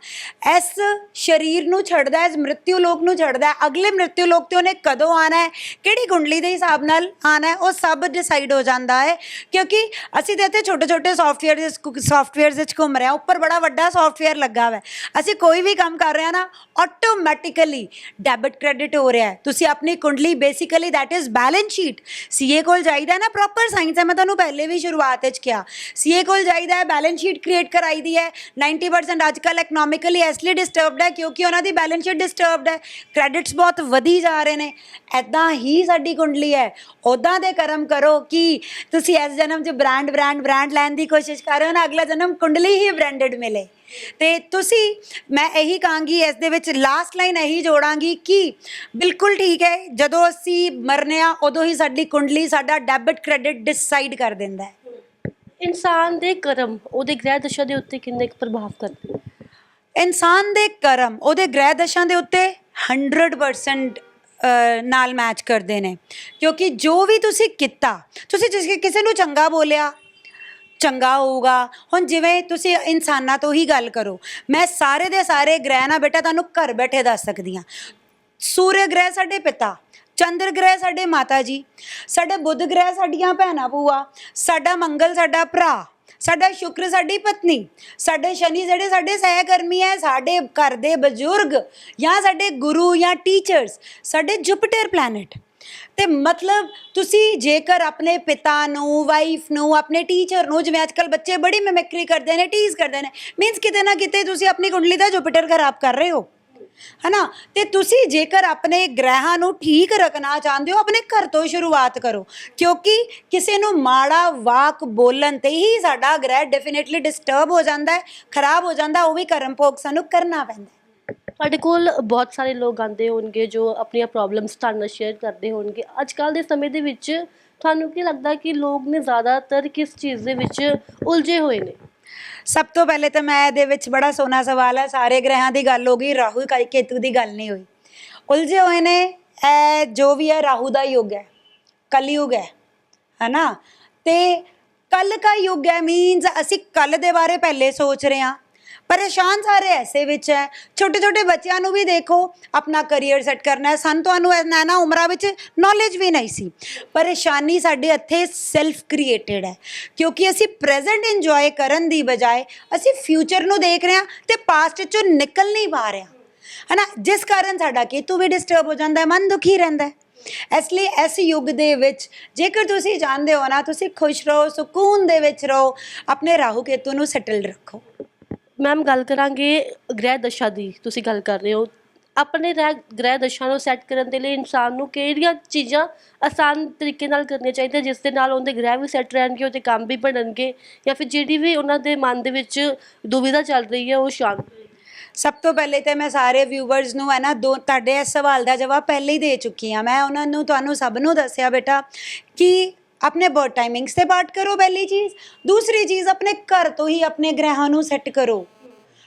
ਇਸ ਸਰੀਰ ਨੂੰ ਛੱਡਦਾ ਹੈ, ਇਸ ਮ੍ਰਿਤਿੂ ਲੋਕ ਨੂੰ ਛੱਡਦਾ ਹੈ, ਅਗਲੇ ਮ੍ਰਿਤਿੂ ਲੋਕ ਤੇ ਉਹਨੇ ਕਦੋਂ ਆਣਾ ਹੈ, ਕਿਹੜੀ ਕੁੰਡਲੀ ਦੇ ਹਿਸਾਬ ਨਾਲ ਆਣਾ ਹੈ, ਉਹ ਸਭ ਡਿਸਾਈਡ ਹੋ ਜਾਂਦਾ ਹੈ। ਕਿਉਂਕਿ ਅਸੀਂ ਤੇ ਇੱਥੇ ਛੋਟੇ ਛੋਟੇ ਸੌਫਟਵੇਅਰ ਸੌਫਟਵੇਅਰਸ ਵਿੱਚ ਘੁੰਮ ਰਹੇ ਹਾਂ, ਉੱਪਰ ਬੜਾ ਵੱਡਾ ਸੌਫਟਵੇਅਰ ਲੱਗਾ ਹੋਇਆ ਅਸੀਂ ਕੋਈ ਵੀ ਕੰਮ ਕਰ ਰਹੇ ਹਾਂ ਨਾ ਆਟੋਮੈਟਿਕਲੀ ਡੈਬਿਟ ਕ੍ਰੈਡਿਟ ਹੋ ਰਿਹਾ ਹੈ। ਤੁਸੀਂ ਆਪਣੀ ਕੁੰਡਲੀ basically that is balance sheet CA ਕੋਲ ਜਾਈਦਾ ਨਾ ਪ੍ਰੋਪਰ ਸਾਇੰਸ ਹੈ, ਮੈਂ ਤੁਹਾਨੂੰ ਪਹਿਲੇ ਵੀ ਸ਼ੁਰੂਆਤ ਵਿੱਚ ਕਿਹਾ। ਸੀਏ ਕੋਲ ਜਾਈਦਾ ਹੈ ਬੈਲੈਂਸ ਸ਼ੀਟ ਕ੍ਰੀਏਟ ਕਰਾਈ ਦੀ ਹੈ। 90% ਅੱਜ ਕੱਲ੍ਹ ਇਕਨੋਮਿਕਲੀ ਇਸ ਲਈ ਡਿਸਟਰਬਡ ਹੈ ਕਿਉਂਕਿ ਉਹਨਾਂ ਦੀ ਬੈਲੈਂਸ ਸ਼ੀਟ ਡਿਸਟਰਬਡ ਹੈ। ਕ੍ਰੈਡਿਟਸ ਬਹੁਤ ਵਧੀ ਜਾ ਰਹੇ ਨੇ। ਐਦਾਂ ਹੀ ਸਾਡੀ ਕੁੰਡਲੀ ਹੈ। ਉਦਾਂ ਦੇ ਕਰਮ ਕਰੋ ਕਿ ਤੁਸੀਂ ਇਸ ਜਨਮ 'ਚ ਬ੍ਰਾਂਡ ਬ੍ਰਾਂਡ ਬ੍ਰਾਂਡ ਲੈਣ ਦੀ ਕੋਸ਼ਿਸ਼ ਕਰ ਰਹੇ ਹੋ ਨਾ ਅਗਲਾ ਜਨਮ ਕੁੰਡਲੀ ਹੀ ਬ੍ਰਾਂਡਡ ਮਿਲੇ। ਤੇ ਤੁਸੀਂ, ਮੈਂ ਇਹੀ ਕਹਾਂਗੀ, ਇਸ ਦੇ ਵਿੱਚ ਲਾਸਟ ਲਾਈਨ ਇਹੀ ਜੋੜਾਂਗੀ ਕਿ ਬਿਲਕੁਲ ਠੀਕ ਹੈ, ਜਦੋਂ ਅਸੀਂ ਮਰਨੇ ਆ, ਉਦੋਂ ਹੀ ਸਾਡੀ ਕੁੰਡਲੀ, ਸਾਡਾ ਡੈਬਿਟ ਕ੍ਰੈਡਿਟ ਡਿਸਾਈਡ ਕਰ ਦਿੰਦਾ ਹੈ। ਇਨਸਾਨ ਦੇ ਕਰਮ, ਉਹਦੇ ਗ੍ਰਹਿ ਦਸ਼ਾ ਦੇ ਉੱਤੇ ਕਿੰਨੇ ਇੱਕ ਪ੍ਰਭਾਵ ਕਰਦੇ? ਇਨਸਾਨ ਦੇ ਕਰਮ, ਉਹਦੇ ਗ੍ਰਹਿ ਦਸ਼ਾ ਦੇ ਉੱਤੇ 100% ਨਾਲ ਮੈਚ ਕਰਦੇ ਨੇ। ਕਿਉਂਕਿ ਜੋ ਵੀ ਤੁਸੀਂ ਕੀਤਾ, ਤੁਸੀਂ ਜਿਸ ਕਿਸੇ ਨੂੰ ਚੰਗਾ ਬੋਲਿਆ, ਚੰਗਾ ਹੋਊਗਾ। ਹੁਣ ਜਿਵੇਂ ਤੁਸੀਂ ਇਨਸਾਨਾਂ ਤੋਂ ਹੀ ਗੱਲ ਕਰੋ, ਮੈਂ ਸਾਰੇ ਦੇ ਸਾਰੇ ਗ੍ਰਹਿ ਨਾ ਬੇਟਾ ਤੁਹਾਨੂੰ ਘਰ ਬੈਠੇ ਦੱਸ ਸਕਦੀ ਹਾਂ। ਸੂਰਯ ਗ੍ਰਹਿ ਸਾਡੇ ਪਿਤਾ, ਚੰਦਰ ਗ੍ਰਹਿ ਸਾਡੇ ਮਾਤਾ ਜੀ, ਸਾਡੇ ਬੁੱਧ ਗ੍ਰਹਿ ਸਾਡੀਆਂ ਭੈਣਾਂ ਭੂਆ ਸਾਡਾ ਮੰਗਲ ਸਾਡਾ ਭਰਾ, ਸਾਡਾ ਸ਼ੁਕਰ ਸਾਡੀ ਪਤਨੀ, ਸਾਡੇ ਸ਼ਨੀ ਜਿਹੜੇ ਸਾਡੇ ਸਹਿਕਰਮੀ ਹੈ ਸਾਡੇ ਘਰ ਦੇ ਬਜ਼ੁਰਗ ਜਾਂ ਸਾਡੇ ਗੁਰੂ ਜਾਂ ਟੀਚਰਸ ਸਾਡੇ ਜੁਪੀਟਰ ਪਲੈਨਟ ਤੇ ਮਤਲਬ ਤੁਸੀਂ ਜੇਕਰ ਆਪਣੇ ਪਿਤਾ ਨੂੰ ਵਾਈਫ ਨੂੰ, ਆਪਣੇ ਟੀਚਰ ਨੂੰ, ਜਿਵੇਂ ਅੱਜਕੱਲ ਬੱਚੇ ਬੜੀ ਮਿਮਿਕਰੀ ਕਰਦੇ ਨੇ ਟੀਜ਼ ਕਰਦੇ ਨੇ ਮੀਨਸ ਕਿਤੇ ਨਾ ਕਿਤੇ ਤੁਸੀਂ ਆਪਣੀ ਕੁੰਡਲੀ ਦਾ ਜੁਪੀਟਰ ਖਰਾਬ ਕਰ ਰਹੇ ਹੋ। ਹਨਾ? ਤੇ ਤੁਸੀਂ ਜੇਕਰ ਆਪਣੇ ਗ੍ਰਹਿਾਂ ਨੂੰ ਠੀਕ ਰੱਖਣਾ ਚਾਹੁੰਦੇ ਹੋ, ਆਪਣੇ ਘਰ ਤੋਂ ਸ਼ੁਰੂਆਤ ਕਰੋ। ਕਿਉਂਕਿ ਕਿਸੇ ਨੂੰ ਮਾੜਾ ਵਾਕ ਬੋਲਣ ਤੇ ਹੀ ਸਾਡਾ ਗ੍ਰਹਿ ਡੈਫੀਨਿਟਲੀ ਡਿਸਟਰਬ ਹੋ ਜਾਂਦਾ ਹੈ, ਖਰਾਬ ਹੋ ਜਾਂਦਾ, ਉਹ ਵੀ ਕਰਮ ਭੋਗ ਸਾਨੂੰ ਕਰਨਾ ਪੈਂਦਾ ਹੈ। ਤੁਹਾਡੇ ਕੋਲ ਬਹੁਤ ਸਾਰੇ ਲੋਕ ਆਉਂਦੇ ਹੋਣਗੇ ਜੋ ਆਪਣੀਆਂ ਪ੍ਰੋਬਲਮਸ ਤੁਹਾਡੇ ਨਾਲ ਸ਼ੇਅਰ ਕਰਦੇ ਹੋਣਗੇ। ਅੱਜ ਕੱਲ ਦੇ ਸਮੇਂ ਦੇ ਵਿੱਚ ਤੁਹਾਨੂੰ ਕੀ ਲੱਗਦਾ ਕਿ ਲੋਕ ਨੇ ਜ਼ਿਆਦਾਤਰ ਕਿਸ ਚੀਜ਼ ਦੇ ਵਿੱਚ ਉਲਝੇ ਹੋਏ ਨੇ? ਸਭ ਤੋਂ ਪਹਿਲੇ ਤਾਂ ਮੈਂ ਇਹਦੇ ਵਿੱਚ ਬੜਾ ਸੋਹਣਾ ਸਵਾਲ ਹੈ ਸਾਰੇ ਗ੍ਰਹਿਆਂ ਦੀ ਗੱਲ ਹੋ ਗਈ, ਰਾਹੂ ਕਾਈ ਕੇਤੂ ਦੀ ਗੱਲ ਨਹੀਂ ਹੋਈ। ਉਲਝੇ ਹੋਏ ਨੇ, ਇਹ ਜੋ ਵੀ ਹੈ, ਰਾਹੂ ਦਾ ਯੁੱਗ ਹੈ, ਕਲਯੁਗ ਹੈ, ਹੈਨਾ? ਤੇ ਕੱਲ ਦਾ ਯੁੱਗ ਹੈ ਮੀਨਸ ਅਸੀਂ ਕੱਲ ਦੇ ਬਾਰੇ ਪਹਿਲੇ ਸੋਚ ਰਹੇ ਹਾਂ। ਪਰੇਸ਼ਾਨ ਸਾਰੇ ਐਸੇ ਵਿੱਚ ਹੈ। ਛੋਟੇ ਛੋਟੇ ਬੱਚਿਆਂ ਨੂੰ ਵੀ ਦੇਖੋ, ਆਪਣਾ ਕੈਰੀਅਰ ਸੈੱਟ ਕਰਨਾ ਹੈ। ਸਾਨੂੰ ਤੁਹਾਨੂੰ ਇਹਨਾਂ ਨਾ ਉਮਰਾਂ ਵਿੱਚ ਨੌਲੇਜ ਵੀ ਨਹੀਂ ਸੀ। ਪਰੇਸ਼ਾਨੀ ਸਾਡੇ ਇੱਥੇ ਸੈਲਫ ਕ੍ਰੀਏਟਡ ਹੈ। ਕਿਉਂਕਿ ਅਸੀਂ ਪ੍ਰੈਜ਼ੈਂਟ ਇੰਜੋਏ ਕਰਨ ਦੀ ਬਜਾਏ ਅਸੀਂ ਫਿਊਚਰ ਨੂੰ ਦੇਖ ਰਹੇ ਹਾਂ ਤੇ ਪਾਸਟ ਚੋਂ ਨਿਕਲ ਨਹੀਂ ਪਾ ਰਹੇ ਹਾਂ। ਹਨਾ? ਜਿਸ ਕਾਰਨ ਸਾਡਾ ਕੇਤੂ ਵੀ ਡਿਸਟਰਬ ਹੋ ਜਾਂਦਾ ਹੈ, ਮਨ ਦੁਖੀ ਰਹਿੰਦਾ ਹੈ। ਇਸ ਲਈ ਇਸ ਯੁੱਗ ਦੇ ਵਿੱਚ ਜੇਕਰ ਤੁਸੀਂ ਜਾਣਦੇ ਹੋ ਨਾ, ਤੁਸੀਂ ਖੁਸ਼ ਰਹੋ, ਸਕੂਨ ਦੇ ਵਿੱਚ ਰਹੋ, ਆਪਣੇ ਰਾਹੂ ਕੇਤੂ ਨੂੰ ਸੈਟਲ ਰੱਖੋ। ਮੈਮ ਗੱਲ ਕਰਾਂਗੇ ਗ੍ਰਹਿ ਦਸ਼ਾ ਦੀ, ਤੁਸੀਂ ਗੱਲ ਕਰ ਰਹੇ ਹੋ। ਆਪਣੇ ਰਹਿ, ਗ੍ਰਹਿ ਦਸ਼ਾ ਨੂੰ ਸੈੱਟ ਕਰਨ ਦੇ ਲਈ ਇਨਸਾਨ ਨੂੰ ਕਿਹੜੀਆਂ ਚੀਜ਼ਾਂ ਆਸਾਨ ਤਰੀਕੇ ਨਾਲ ਕਰਨੀਆਂ ਚਾਹੀਦੀਆਂ, ਜਿਸ ਦੇ ਨਾਲ ਉਹਦੇ ਗ੍ਰਹਿ ਵੀ ਸੈੱਟ ਰਹਿਣਗੇ, ਉਹਦੇ ਕੰਮ ਵੀ ਬਣਨਗੇ, ਜਾਂ ਫਿਰ ਜਿਹੜੀ ਵੀ ਉਹਨਾਂ ਦੇ ਮਨ ਦੇ ਵਿੱਚ ਦੁਵਿਧਾ ਚੱਲ ਰਹੀ ਹੈ, ਉਹ ਸ਼ਾਂਤ ਸਭ ਤੋਂ ਪਹਿਲੇ ਤੇ ਮੈਂ ਸਾਰੇ ਵਿਊਵਰਸ ਨੂੰ ਹੈ ਨਾ, ਦੋ, ਤੁਹਾਡੇ ਇਸ ਸਵਾਲ ਦਾ ਜਵਾਬ ਪਹਿਲੇ ਹੀ ਦੇ ਚੁੱਕੀ ਹਾਂ। ਮੈਂ ਉਹਨਾਂ ਨੂੰ, ਤੁਹਾਨੂੰ ਸਭ ਨੂੰ ਦੱਸਿਆ ਬੇਟਾ, ਕਿ ਆਪਣੇ ਬਰਥ ਟਾਈਮਿੰਗਸ ਤੇ ਪਾਠ ਕਰੋ ਪਹਿਲੀ ਚੀਜ਼। ਦੂਸਰੀ ਚੀਜ਼, ਆਪਣੇ ਘਰ ਤੋਂ ਹੀ ਆਪਣੇ ਗ੍ਰਹਿਾਂ ਨੂੰ ਸੈੱਟ ਕਰੋ।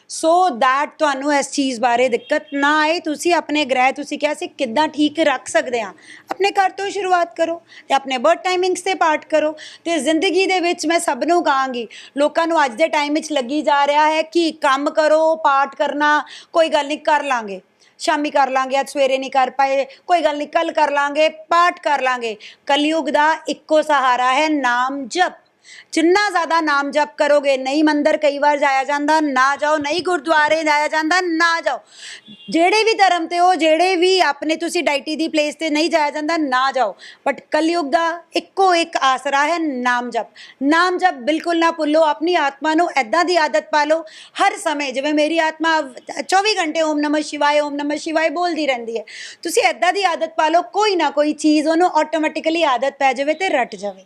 ਸੋ ਦੈਟ ਤੁਹਾਨੂੰ ਇਸ ਚੀਜ਼ ਬਾਰੇ ਦਿੱਕਤ ਨਾ ਆਏ। ਤੁਸੀਂ ਆਪਣੇ ਗ੍ਰਹਿ, ਤੁਸੀਂ ਕਿਹਾ ਸੀ ਕਿੱਦਾਂ ਠੀਕ ਰੱਖ ਸਕਦੇ ਆ ਆਪਣੇ ਘਰ ਤੋਂ ਸ਼ੁਰੂਆਤ ਕਰੋ ਤੇ ਆਪਣੇ ਬਰਥ ਟਾਈਮਿੰਗਸ ਤੇ ਪਾਠ ਕਰੋ। ਤੇ ਜ਼ਿੰਦਗੀ ਦੇ ਵਿੱਚ ਮੈਂ ਸਭ ਨੂੰ ਕਹਾਂਗੀ, ਲੋਕਾਂ ਨੂੰ ਅੱਜ ਦੇ ਟਾਈਮ ਵਿੱਚ ਲੱਗੀ ਜਾ ਰਿਹਾ ਹੈ ਕਿ ਕੰਮ ਕਰੋ, ਪਾਠ ਕਰਨਾ, ਕੋਈ ਗੱਲ ਨਹੀਂ, ਕਰ ਲਾਂਗੇ। ਸ਼ਾਮੀ ਕਰ ਲਾਂਗੇ, ਅੱਜ ਸਵੇਰੇ ਨਹੀਂ ਕਰ ਪਾਏ, ਕੋਈ ਗੱਲ ਨਹੀਂ ਕੱਲ ਕਰ ਲਾਂਗੇ, ਪਾਠ ਕਰ ਲਾਂਗੇ। ਕਲਯੁਗ ਦਾ ਇੱਕੋ ਸਹਾਰਾ ਹੈ, ਨਾਮ ਜਪ। ਜਿੰਨਾ ਜ਼ਿਆਦਾ ਨਾਮ ਜਪ ਕਰੋਗੇ, ਨਹੀਂ ਮੰਦਰ ਕਈ ਵਾਰ ਜਾਇਆ ਜਾਂਦਾ, ਨਾ ਜਾਓ, ਨਹੀਂ ਗੁਰਦੁਆਰੇ ਜਾਇਆ ਜਾਂਦਾ, ਨਾ ਜਾਓ। ਜਿਹੜੇ ਵੀ ਧਰਮ ਤੇ ਹੋ, ਜਿਹੜੇ ਵੀ ਆਪਣੇ ਤੁਸੀਂ ਡਾਈਟੀ ਦੀ ਪਲੇਸ ਤੇ ਨਹੀਂ ਜਾਇਆ ਜਾਂਦਾ, ਨਾ ਜਾਓ। ਬਟ ਕਲਯੁਗ ਦਾ ਇੱਕੋ ਇੱਕ ਆਸਰਾ ਹੈ ਨਾਮ ਜਪ। ਨਾਮ ਜਪ ਬਿਲਕੁਲ ਨਾ ਭੁੱਲੋ, ਆਪਣੀ ਆਤਮਾ ਨੂੰ ਐਦਾਂ ਦੀ ਆਦਤ ਪਾ ਲਓ, ਹਰ ਸਮੇਂ, ਜਿਵੇਂ ਮੇਰੀ ਆਤਮਾ 24 ਘੰਟੇ ਓਮ ਨਮः ਸ਼ਿਵਾਏ, ਓਮ ਨਮः ਸ਼ਿਵਾਏ ਬੋਲਦੀ ਰਹਿੰਦੀ ਹੈ। ਤੁਸੀਂ ਐਦਾਂ ਦੀ ਆਦਤ ਪਾ ਲਓ, ਕੋਈ ਨਾ ਕੋਈ ਚੀਜ਼ ਉਹਨੂੰ ਆਟੋਮੈਟਿਕਲੀ ਆਦਤ ਪੈ ਜਾਵੇ ਤੇ ਰਟ ਜਾਵੇ।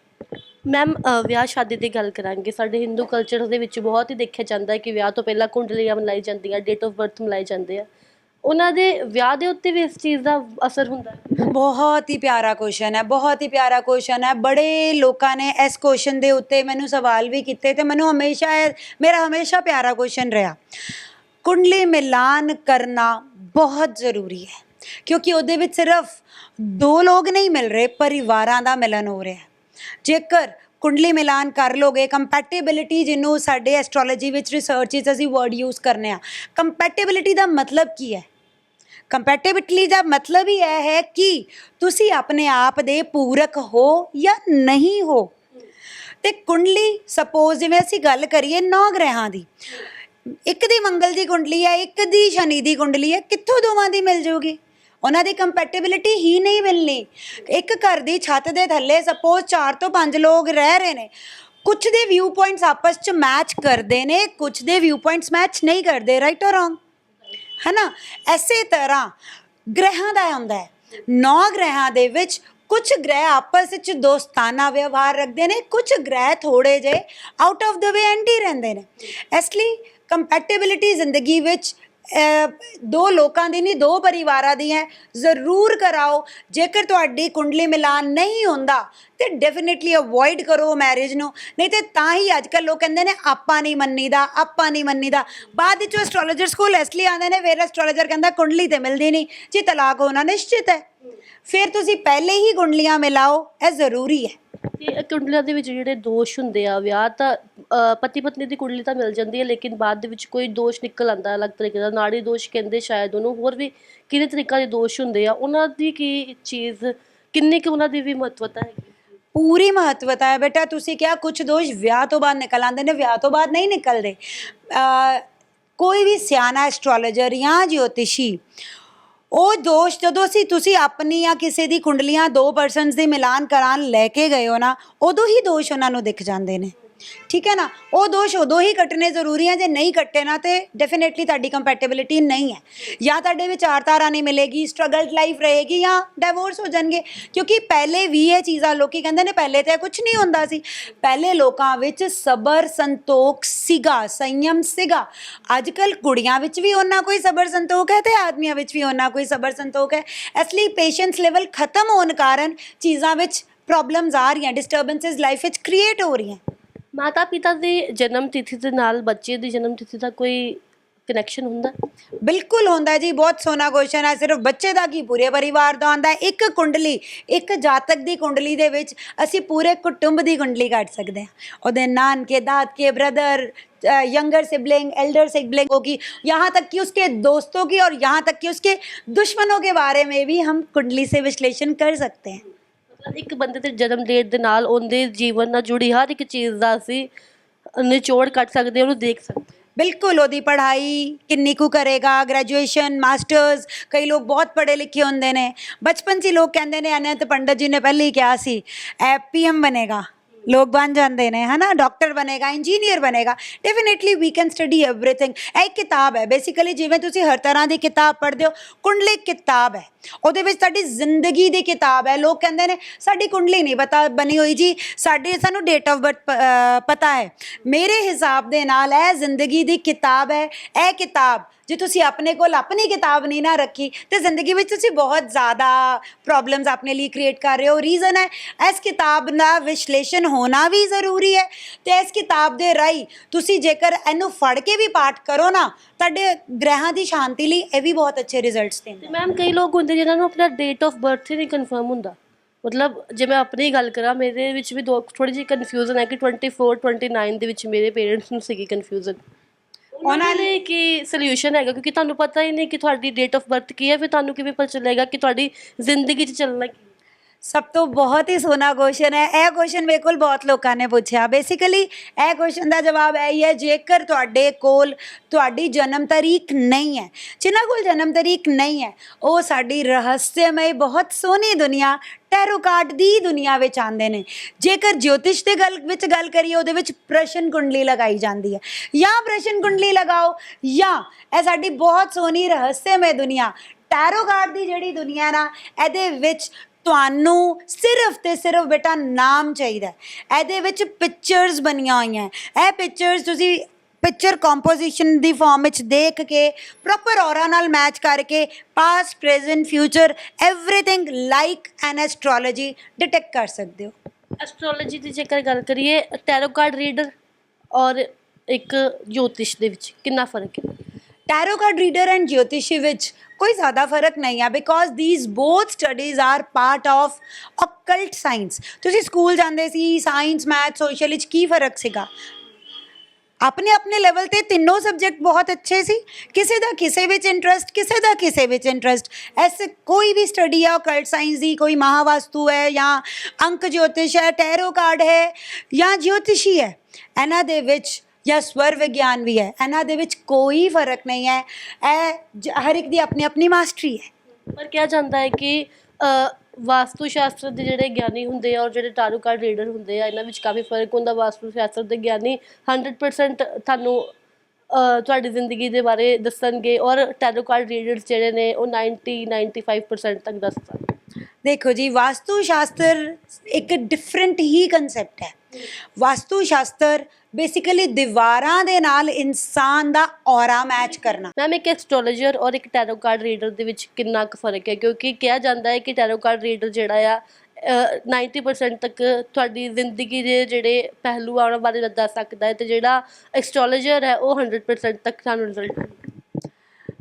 ਮੈਮ ਵਿਆਹ ਸ਼ਾਦੀ ਦੀ ਗੱਲ ਕਰਾਂਗੇ। ਸਾਡੇ ਹਿੰਦੂ ਕਲਚਰ ਦੇ ਵਿੱਚ ਬਹੁਤ ਹੀ ਦੇਖਿਆ ਜਾਂਦਾ ਹੈ ਕਿ ਵਿਆਹ ਤੋਂ ਪਹਿਲਾਂ ਕੁੰਡਲੀਆਂ ਮਨਾਈ ਜਾਂਦੀਆਂ ਡੇਟ ਆਫ ਬਰਥ ਮਨਾਏ ਜਾਂਦੇ ਆ। ਉਹਨਾਂ ਦੇ ਵਿਆਹ ਦੇ ਉੱਤੇ ਵੀ ਇਸ ਚੀਜ਼ ਦਾ ਅਸਰ ਹੁੰਦਾ ਹੈ। ਬਹੁਤ ਹੀ ਪਿਆਰਾ ਕੁਐਸਚਨ ਹੈ, ਬਹੁਤ ਹੀ ਪਿਆਰਾ ਕੁਐਸਚਨ ਹੈ। ਬੜੇ ਲੋਕਾਂ ਨੇ ਇਸ ਕੁਐਸਚਨ ਦੇ ਉੱਤੇ ਮੈਨੂੰ ਸਵਾਲ ਵੀ ਕੀਤੇ ਤੇ ਮੈਨੂੰ ਹਮੇਸ਼ਾ ਇਹ, ਮੇਰਾ ਹਮੇਸ਼ਾ ਪਿਆਰਾ ਕੁਐਸਚਨ ਰਿਹਾ। ਕੁੰਡਲੀ ਮਿਲਾਨ ਕਰਨਾ ਬਹੁਤ ਜ਼ਰੂਰੀ ਹੈ, ਕਿਉਂਕਿ ਉਹਦੇ ਵਿੱਚ ਸਿਰਫ ਦੋ ਲੋਕ ਨਹੀਂ ਮਿਲ ਰਹੇ, ਪਰਿਵਾਰਾਂ ਦਾ ਮਿਲਨ ਹੋ ਰਿਹਾ। ਹੈ ਜੇਕਰ ਕੁੰਡਲੀ ਮਿਲਾਨ ਕਰ ਲੋਗੇ ਕੰਪੈਟੀਬਿਲਿਟੀ ਜਿਹਨੂੰ ਸਾਡੇ ਐਸਟ੍ਰੋਲੋਜੀ ਵਿੱਚ ਰਿਸਰਚ ਵਿੱਚ ਅਸੀਂ ਵਰਡ ਯੂਜ਼ ਕਰਨੇ ਆ। ਕੰਪੈਟੀਬਿਲਿਟੀ ਦਾ ਮਤਲਬ ਕੀ ਹੈ? ਕੰਪੈਟੀਬਿਲਿਟੀ ਦਾ ਮਤਲਬ ਹੀ ਇਹ ਹੈ ਕਿ ਤੁਸੀਂ ਆਪਣੇ ਆਪ ਦੇ ਪੂਰਕ ਹੋ ਜਾਂ ਨਹੀਂ ਹੋ। ਤੇ ਕੁੰਡਲੀ ਸਪੋਜ਼ ਜਿਵੇਂ ਅਸੀਂ ਗੱਲ ਕਰੀਏ ਨੌ ਗ੍ਰਹਿਾਂ ਦੀ, ਇੱਕ ਦੀ ਮੰਗਲ ਦੀ ਕੁੰਡਲੀ ਹੈ, ਇੱਕ ਦੀ ਸ਼ਨੀ ਦੀ ਕੁੰਡਲੀ ਹੈ, ਕਿੱਥੋਂ ਦੋਵਾਂ ਦੀ ਮਿਲ ਜੂਗੀ? ਉਹਨਾਂ ਦੀ ਕੰਪੈਟੀਬਿਲਿਟੀ ਹੀ ਨਹੀਂ ਮਿਲਣੀ। ਇੱਕ ਘਰ ਦੀ ਛੱਤ ਦੇ ਥੱਲੇ ਸਪੋਜ਼ 4 ਤੋਂ 5 ਲੋਕ ਰਹਿ ਰਹੇ ਨੇ ਕੁਝ ਦੇ ਵਿਊ ਪੁਆਇੰਟਸ ਆਪਸ ਚ ਮੈਚ ਕਰਦੇ ਨੇ ਕੁਝ ਦੇ ਵਿਊ ਪੁਆਇੰਟਸ ਮੈਚ ਨਹੀਂ ਕਰਦੇ ਰਾਈਟ অর ਰੋਂਗ ਹੈਨਾ? ਐਸੇ ਤਰ੍ਹਾਂ ਗ੍ਰਹਿਾਂ ਦਾ ਹੁੰਦਾ ਹੈ। ਨੌ ਗ੍ਰਹਿਾਂ ਦੇ ਵਿੱਚ ਕੁਝ ਗ੍ਰਹਿ ਆਪਸ ਵਿੱਚ ਦੋਸਤਾਨਾ ਵਿਵਹਾਰ ਰੱਖਦੇ ਨੇ ਕੁਝ ਗ੍ਰਹਿ ਥੋੜੇ ਜੇ ਆਊਟ ਆਫ ਦ ਵੇ ਐਂਟੀ ਰਹਿੰਦੇ ਨੇ। ਇਸ ਲਈ ਕੰਪੈਟੀਬਿਲਿਟੀ ਜ਼ਿੰਦਗੀ ਵਿੱਚ ਦੋ ਲੋਕਾਂ ਦੀ ਨਹੀਂ, ਦੋ ਪਰਿਵਾਰਾਂ ਦੀ ਹੈ। ਜ਼ਰੂਰ ਕਰਾਓ। ਜੇਕਰ ਤੁਹਾਡੀ ਕੁੰਡਲੀ ਮਿਲਾਨ ਨਹੀਂ ਹੁੰਦਾ, ਤੇ ਡੈਫੀਨਿਟਲੀ ਅਵੋਇਡ ਕਰੋ ਮੈਰਿਜ ਨੂੰ। ਨਹੀਂ ਤੇ ਤਾਂ ਹੀ ਅੱਜ ਕੱਲ੍ਹ ਲੋਕ ਕਹਿੰਦੇ ਨੇ, ਆਪਾਂ ਨਹੀਂ ਮੰਨੀਦਾ, ਆਪਾਂ ਨਹੀਂ ਮੰਨੀਦਾ। ਬਾਅਦ ਵਿੱਚ ਐਸਟ੍ਰੋਲੋਜਰਸ ਕੋਲ ਇਸ ਲਈ ਆਉਂਦੇ ਨੇ, ਫਿਰ ਐਸਟ੍ਰੋਲੋਜਰ ਕਹਿੰਦਾ, ਕੁੰਡਲੀ ਤੇ ਮਿਲਦੀ ਨਹੀਂ, ਜੀ ਤਲਾਕ ਹੋਣਾ ਨਿਸ਼ਚਿਤ ਹੈ। ਫਿਰ ਤੁਸੀਂ ਪਹਿਲੇ ਹੀ ਕੁੰਡਲੀਆਂ ਮਿਲਾਓ, ਇਹ ਜ਼ਰੂਰੀ ਹੈ। ਤੇ ਇਹ ਕੁੰਡਲੀਆਂ ਦੇ ਵਿੱਚ ਜਿਹੜੇ ਦੋਸ਼ ਹੁੰਦੇ ਆ, ਵਿਆਹ ਤਾਂ ਪਤੀ ਪਤਨੀ ਦੀ ਕੁੰਡਲੀ ਤਾਂ ਮਿਲ ਜਾਂਦੀ ਹੈ, ਲੇਕਿਨ ਬਾਅਦ ਦੇ ਵਿੱਚ ਕੋਈ ਦੋਸ਼ ਨਿਕਲ ਆਂਦਾ ਅਲੱਗ ਤਰੀਕੇ ਦਾ। ਨਾੜੀ ਦੋਸ਼ ਕਹਿੰਦੇ ਸ਼ਾਇਦ ਉਹਨੂੰ, ਹੋਰ ਵੀ ਕਿਹੜੇ ਤਰੀਕਾ ਦੇ ਦੋਸ਼ ਹੁੰਦੇ ਆ? ਉਹਨਾਂ ਦੀ ਕੀ ਚੀਜ਼, ਕਿੰਨੀ ਕੁ ਉਹਨਾਂ ਦੀ ਵੀ ਮਹੱਤਵਤਾ ਹੈ ਪੂਰੀ ਮਹੱਤਵਤਾ ਹੈ ਬੇਟਾ, ਤੁਸੀਂ ਕਿਹਾ ਕੁਝ ਦੋਸ਼ ਵਿਆਹ ਤੋਂ ਬਾਅਦ ਨਿਕਲ ਆਉਂਦੇ ਨੇ, ਵਿਆਹ ਤੋਂ ਬਾਅਦ ਨਹੀਂ ਨਿਕਲਦੇ। ਕੋਈ ਵੀ ਸਿਆਣਾ ਐਸਟ੍ਰੋਲੋਜਰ ਜਾਂ ਜੋਤਿਸ਼ੀ, ਉਹ ਦੋਸ਼ ਜਦੋਂ ਅਸੀਂ, ਤੁਸੀਂ ਆਪਣੀ ਜਾਂ ਕਿਸੇ ਦੀ ਕੁੰਡਲੀਆਂ ਦੋ ਪਰਸਨਸ ਦੇ ਮਿਲਾਨ ਕਰਾਉਣ ਲੈ ਕੇ ਗਏ ਹੋ ਨਾ, ਉਦੋਂ ਹੀ ਦੋਸ਼ ਉਹਨਾਂ ਨੂੰ ਦਿਖ ਜਾਂਦੇ ਨੇ। ਠੀਕ ਹੈ ਨਾ? ਉਹ ਦੋਸ਼ ਉਦੋਂ ਹੀ ਕੱਟਣੇ ਜ਼ਰੂਰੀ ਹੈ ਜੇ ਨਹੀਂ ਕੱਟੇ ਨਾ ਤੇ ਡੈਫੀਨਿਟਲੀ ਤੁਹਾਡੀ ਕੰਪੈਟੀਬਿਲਿਟੀ ਨਹੀਂ ਹੈ। ਜਾਂ ਤੁਹਾਡੇ ਵਿਚਾਰਧਾਰਾ ਨਹੀਂ ਮਿਲੇਗੀ ਸਟਰਗਲਡ ਲਾਈਫ ਰਹੇਗੀ ਜਾਂ ਡਿਵੋਰਸ ਹੋ ਜਾਣਗੇ। ਕਿਉਂਕਿ ਪਹਿਲੇ ਵੀ ਇਹ ਚੀਜ਼ਾਂ ਲੋਕੀ ਕਹਿੰਦੇ ਨੇ, ਪਹਿਲੇ ਤੇ ਕੁਝ ਨਹੀਂ ਹੁੰਦਾ ਸੀ। ਪਹਿਲੇ ਲੋਕਾਂ ਵਿੱਚ ਸਬਰ ਸੰਤੋਖ ਸੀਗਾ, ਸੰਯਮ ਸੀਗਾ। ਅੱਜ ਕੱਲ ਕੁੜੀਆਂ ਵਿੱਚ ਵੀ ਉਹਨਾਂ ਕੋਈ ਸਬਰ ਸੰਤੋਖ ਹੈ ਤੇ ਆਦਮੀਆਂ ਵਿੱਚ ਵੀ ਉਹਨਾਂ ਕੋਈ ਸਬਰ ਸੰਤੋਖ ਹੈ। ਇਸ ਲਈ ਪੇਸ਼ੈਂਸ ਲੈਵਲ ਖਤਮ ਹੋਣ ਕਾਰਨ ਚੀਜ਼ਾਂ ਵਿੱਚ ਪ੍ਰੋਬਲਮਸ ਆ ਰਹੀਆਂ ਡਿਸਟਰਬੈਂਸਸ ਲਾਈਫ ਵਿੱਚ ਕ੍ਰੀਏਟ ਹੋ ਰਹੀਆਂ। ਮਾਤਾ ਪਿਤਾ ਦੀ ਜਨਮ ਤਿਥੀ ਦੇ ਨਾਲ ਬੱਚੇ ਦੀ ਜਨਮ ਤਿਥੀ ਦਾ ਕੋਈ ਕਨੈਕਸ਼ਨ ਹੁੰਦਾ ਬਿਲਕੁਲ ਹੁੰਦਾ ਹੈ ਜੀ ਬਹੁਤ ਸੋਹਣਾ ਕੁਐਸਚਨ ਹੈ ਸਿਰਫ ਬੱਚੇ ਦਾ ਕੀ ਪੂਰੇ ਪਰਿਵਾਰ ਦਾ ਹੁੰਦਾ ਹੈ ਇੱਕ ਕੁੰਡਲੀ ਇੱਕ ਜਾਤਕ ਦੀ ਕੁੰਡਲੀ ਦੇ ਵਿੱਚ ਅਸੀਂ ਪੂਰੇ ਕੁਟੁੰਬ ਦੀ ਕੁੰਡਲੀ ਕੱਢ ਸਕਦੇ ਹਾਂ ਉਹਦੇ ਨਾਨਕੇ ਦਾਦਕੇ brother younger sibling elder sibling होगी यहाँ तक कि उसके दोस्तों की और यहाँ तक कि उसके दुश्मनों के बारे में भी हम कुंडली से विश्लेषण कर सकते हैं ਮਤਲਬ ਇੱਕ ਬੰਦੇ ਦੇ ਜਨਮ ਡੇਟ ਦੇ ਨਾਲ ਉਹਦੇ ਜੀਵਨ ਨਾਲ ਜੁੜੀ ਹਰ ਇੱਕ ਚੀਜ਼ ਦਾ ਅਸੀਂ ਨਿਚੋੜ ਕੱਢ ਸਕਦੇ ਹਾਂ, ਉਹਨੂੰ ਦੇਖ ਸਕਦੇ ਹਾਂ। ਬਿਲਕੁਲ, ਉਹਦੀ ਪੜ੍ਹਾਈ ਕਿੰਨੀ ਕੁ ਕਰੇਗਾ ਗ੍ਰੈਜੂਏਸ਼ਨ ਮਾਸਟਰਸ ਕਈ ਲੋਕ ਬਹੁਤ ਪੜ੍ਹੇ ਲਿਖੇ ਹੁੰਦੇ ਨੇ। ਬਚਪਨ 'ਚ ਹੀ ਲੋਕ ਕਹਿੰਦੇ ਨੇ, ਅਨੰਤ ਪੰਡਤ ਜੀ ਨੇ ਪਹਿਲੇ ਹੀ ਕਿਹਾ ਸੀ ਐ ਪੀਐਮ ਬਣੇਗਾ, ਲੋਕ ਬਣ ਜਾਂਦੇ ਨੇ, ਹਨਾ? ਡਾਕਟਰ ਬਣੇਗਾ ਇੰਜੀਨੀਅਰ ਬਣੇਗਾ definitely we can study everything ਇਹ ਇੱਕ ਕਿਤਾਬ ਹੈ ਬੇਸਿਕਲੀ ਜਿਵੇਂ ਤੁਸੀਂ ਹਰ ਤਰ੍ਹਾਂ ਦੀ ਕਿਤਾਬ ਪੜ੍ਹਦੇ ਹੋ, ਕੁੰਡਲੀ ਕਿਤਾਬ ਹੈ। ਉਹਦੇ ਵਿੱਚ ਤੁਹਾਡੀ ਜ਼ਿੰਦਗੀ ਦੀ ਕਿਤਾਬ ਹੈ। ਲੋਕ ਕਹਿੰਦੇ ਨੇ, ਸਾਡੀ ਕੁੰਡਲੀ ਨਹੀਂ ਪਤਾ ਬਣੀ ਹੋਈ ਜੀ, ਸਾਡੇ ਸਾਨੂੰ ਡੇਟ ਆਫ ਬਰਥ ਪਤਾ ਹੈ। ਮੇਰੇ ਹਿਸਾਬ ਦੇ ਨਾਲ ਇਹ ਜ਼ਿੰਦਗੀ ਦੀ ਕਿਤਾਬ ਹੈ। ਇਹ ਕਿਤਾਬ, ਜੇ ਤੁਸੀਂ ਆਪਣੇ ਕੋਲ ਆਪਣੀ ਕਿਤਾਬ ਨਹੀਂ ਨਾ ਰੱਖੀ, ਤੇ ਜ਼ਿੰਦਗੀ ਵਿੱਚ ਤੁਸੀਂ ਬਹੁਤ ਜ਼ਿਆਦਾ ਪ੍ਰੋਬਲਮਸ ਆਪਣੇ ਲਈ ਕ੍ਰੀਏਟ ਕਰ ਰਹੇ ਹੋ। ਰੀਜ਼ਨ ਹੈ, ਇਸ ਕਿਤਾਬ ਦਾ ਵਿਸ਼ਲੇਸ਼ਣ ਹੋਣਾ ਵੀ ਜ਼ਰੂਰੀ ਹੈ ਤੇ ਇਸ ਕਿਤਾਬ ਦੇ ਰਾਹੀਂ ਤੁਸੀਂ ਜੇਕਰ ਇਹਨੂੰ ਫੜ ਕੇ ਵੀ ਪਾਠ ਕਰੋ ਨਾ, ਤੁਹਾਡੇ ਗ੍ਰਹਿਾਂ ਦੀ ਸ਼ਾਂਤੀ ਲਈ ਇਹ ਵੀ ਬਹੁਤ ਅੱਛੇ ਰਿਜ਼ਲਟਸ ਦਿੰਦਾ ਮੈਮ, ਕਈ ਲੋਕ ਹੁੰਦੇ ਜਿਨ੍ਹਾਂ ਨੂੰ ਆਪਣਾ ਡੇਟ ਆਫ ਬਰਥ ਹੀ ਨਹੀਂ ਕਨਫਰਮ ਹੁੰਦਾ। ਮਤਲਬ ਜੇ ਮੈਂ ਆਪਣੀ ਗੱਲ ਕਰਾਂ ਮੇਰੇ ਵਿੱਚ ਵੀ ਦੋ ਥੋੜੀ ਜਿਹੀ ਕਨਫਿਊਜ਼ਨ ਹੈ ਕਿ 24 29 ਦੇ ਵਿੱਚ ਮੇਰੇ ਪੇਰੈਂਟਸ ਨੂੰ ਸੀਗੀ ਕਨਫਿਊਜ਼ਨ ਉਹਨਾਂ ਲਈ ਕੀ ਸੋਲੂਸ਼ਨ ਹੈਗਾ? ਕਿਉਂਕਿ ਤੁਹਾਨੂੰ ਪਤਾ ਹੀ ਨਹੀਂ ਕਿ ਤੁਹਾਡੀ ਡੇਟ ਆਫ ਬਰਥ ਕੀ ਹੈ ਫਿਰ ਤੁਹਾਨੂੰ ਕਿਵੇਂ ਪਤਾ ਚੱਲੇਗਾ ਕਿ ਤੁਹਾਡੀ ਜ਼ਿੰਦਗੀ 'ਚ ਚੱਲਣਾ ਕੀ? ਸਭ ਤੋਂ ਬਹੁਤ ਹੀ ਸੋਹਣਾ ਕੁਐਸਚਨ ਹੈ। ਇਹ ਕੁਐਸਚਨ ਮੇਰੇ ਕੋਲ ਬਹੁਤ ਲੋਕਾਂ ਨੇ ਪੁੱਛਿਆ। ਬੇਸਿਕਲੀ ਇਹ ਕੁਐਸਚਨ ਦਾ ਜਵਾਬ ਇਹ ਹੀ ਹੈ, ਜੇਕਰ ਤੁਹਾਡੇ ਕੋਲ ਤੁਹਾਡੀ ਜਨਮ ਤਾਰੀਖ ਨਹੀਂ ਹੈ, ਜਿਨ੍ਹਾਂ ਕੋਲ ਜਨਮ ਤਾਰੀਖ ਨਹੀਂ ਹੈ, ਉਹ ਸਾਡੀ ਰਹੱਸਮਈ, ਬਹੁਤ ਸੋਹਣੀ ਦੁਨੀਆ ਟੈਰੋ ਕਾਰਡ ਦੀ ਦੁਨੀਆ ਵਿੱਚ ਆਉਂਦੇ ਨੇ। ਜੇਕਰ ਜੋਤਿਸ਼ ਦੇ ਗੱਲ ਵਿੱਚ ਗੱਲ ਕਰੀਏ, ਉਹਦੇ ਵਿੱਚ ਪ੍ਰਸ਼ਨ ਕੁੰਡਲੀ ਲਗਾਈ ਜਾਂਦੀ ਹੈ। ਜਾਂ ਪ੍ਰਸ਼ਨ ਕੁੰਡਲੀ ਲਗਾਓ, ਜਾਂ ਇਹ ਸਾਡੀ ਬਹੁਤ ਸੋਹਣੀ ਰਹੱਸਮਈ ਦੁਨੀਆ ਟੈਰੋ ਕਾਰਡ ਦੀ ਜਿਹੜੀ ਦੁਨੀਆ ਨਾ, ਇਹਦੇ ਵਿੱਚ ਤੁਹਾਨੂੰ ਸਿਰਫ ਤੇ ਸਿਰਫ ਬੇਟਾ ਨਾਮ ਚਾਹੀਦਾ ਹੈ। ਇਹਦੇ ਵਿੱਚ ਪਿਕਚਰਸ ਬਣੀਆਂ ਹੋਈਆਂ ਹੈ। ਇਹ ਪਿਕਚਰਸ ਤੁਸੀਂ ਪਿਕਚਰ ਕੰਪੋਜੀਸ਼ਨ ਦੀ ਫਾਰਮ ਵਿੱਚ ਦੇਖ ਕੇ ਪ੍ਰੋਪਰ ਔਰਾ ਨਾਲ ਮੈਚ ਕਰਕੇ past present future everything like an astrology detect ਕਰ ਸਕਦੇ ਹੋ ਐਸਟ੍ਰੋਲੋਜੀ ਦੀ ਜੇਕਰ ਗੱਲ ਕਰੀਏ ਟੈਰੋ ਕਾਰਡ ਰੀਡਰ ਔਰ ਇੱਕ ਜੋਤਿਸ਼ ਦੇ ਵਿੱਚ ਕਿੰਨਾ ਫ਼ਰਕ ਹੈ ਟੈਰੋ ਕਾਰਡ ਰੀਡਰ ਐਂਡ ਜੋਤਿਸ਼ੀ ਵਿੱਚ ਕੋਈ ਜ਼ਿਆਦਾ ਫ਼ਰਕ ਨਹੀਂ ਹੈ because these both studies are part of occult science ਤੁਸੀਂ ਸਕੂਲ ਜਾਂਦੇ ਸੀ ਸਾਇੰਸ ਮੈਥ ਸੋਸ਼ਲ ਵਿੱਚ ਕੀ ਫ਼ਰਕ ਸੀਗਾ ਆਪਣੇ ਆਪਣੇ ਲੈਵਲ ਤੇ ਤਿੰਨੋਂ ਸਬਜੈਕਟ ਬਹੁਤ ਅੱਛੇ ਸੀ ਕਿਸੇ ਦਾ ਕਿਸੇ ਵਿੱਚ ਇੰਟਰਸਟ ਕਿਸੇ ਦਾ ਕਿਸੇ ਵਿੱਚ ਇੰਟਰਸਟ ਐਸੇ ਕੋਈ ਵੀ ਸਟੱਡੀ ਹੈ ਅਕਲਟ ਸਾਇੰਸ ਦੀ ਕੋਈ ਮਹਾਵਾਸਤੂ ਹੈ ਜਾਂ ਅੰਕ ਜੋਤਿਸ਼ ਹੈ ਟੈਰੋ ਕਾਰਡ ਹੈ ਜਾਂ ਜੋਤਿਸ਼ੀ ਹੈ ਇਹਨਾਂ ਦੇ ਵਿੱਚ ਜਾਂ ਸਵਰ ਵਿਗਿਆਨ ਵੀ ਹੈ ਇਹਨਾਂ ਦੇ ਵਿੱਚ ਕੋਈ ਫ਼ਰਕ ਨਹੀਂ ਹੈ ਇਹ ਜ- ਹਰ ਇੱਕ ਦੀ ਆਪਣੀ ਆਪਣੀ ਮਾਸਟਰੀ ਹੈ। ਪਰ ਕਿਹਾ ਜਾਂਦਾ ਹੈ ਕਿ ਅ, ਵਾਸਤੂ ਸ਼ਾਸਤਰ ਦੇ ਜਿਹੜੇ ਗਿਆਨੀ ਹੁੰਦੇ ਆ ਔਰ ਜਿਹੜੇ ਟੈਰੋ ਕਾਰਡ ਰੀਡਰ ਹੁੰਦੇ ਆ ਇਹਨਾਂ ਵਿੱਚ ਕਾਫੀ ਫ਼ਰਕ ਹੁੰਦਾ। ਵਾਸਤੂ ਸ਼ਾਸਤਰ ਦੇ ਗਿਆਨੀ 100% ਤੁਹਾਨੂੰ ਅ, ਤੁਹਾਡੀ ਜ਼ਿੰਦਗੀ ਦੇ ਬਾਰੇ ਦੱਸਣਗੇ ਔਰ ਟੈਰੋ ਕਾਰਡ ਰੀਡਰਸ ਜਿਹੜੇ ਨੇ ਉਹ 90 95% ਤੱਕ ਦੱਸ ਸਕਦੇ ਦੇਖੋ ਜੀ ਵਾਸਤੂ ਸ਼ਾਸਤਰ ਇੱਕ ਡਿਫਰੈਂਟ ਹੀ ਕਨਸੈਪਟ ਹੈ। ਵਾਸਤੂ ਸ਼ਾਸਤਰ ਬੇਸਿਕਲੀ ਦੀਵਾਰਾਂ ਦੇ ਨਾਲ ਇਨਸਾਨ ਦਾ ਔਰਾ ਮੈਚ ਕਰਨਾ। ਮੈਮ ਇੱਕ ਐਸਟ੍ਰੋਲੋਜਰ ਔਰ ਇੱਕ ਟੈਰੋ ਕਾਰਡ ਰੀਡਰ ਦੇ ਵਿੱਚ ਕਿੰਨਾ ਕੁ ਫ਼ਰਕ ਹੈ? ਕਿਉਂਕਿ ਕਿਹਾ ਜਾਂਦਾ ਹੈ ਕਿ ਟੈਰੋ ਕਾਰਡ ਰੀਡਰ ਜਿਹੜਾ ਆ 90% ਤੱਕ ਤੁਹਾਡੀ ਜ਼ਿੰਦਗੀ ਦੇ ਜਿਹੜੇ ਪਹਿਲੂ ਆ ਉਹਨਾਂ ਬਾਰੇ ਦੱਸ ਸਕਦਾ ਹੈ ਤੇ ਜਿਹੜਾ ਐਸਟ੍ਰੋਲੋਜਰ ਹੈ ਉਹ 100% ਤੱਕ ਸਾਨੂੰ ਰਿਜ਼ਲਟ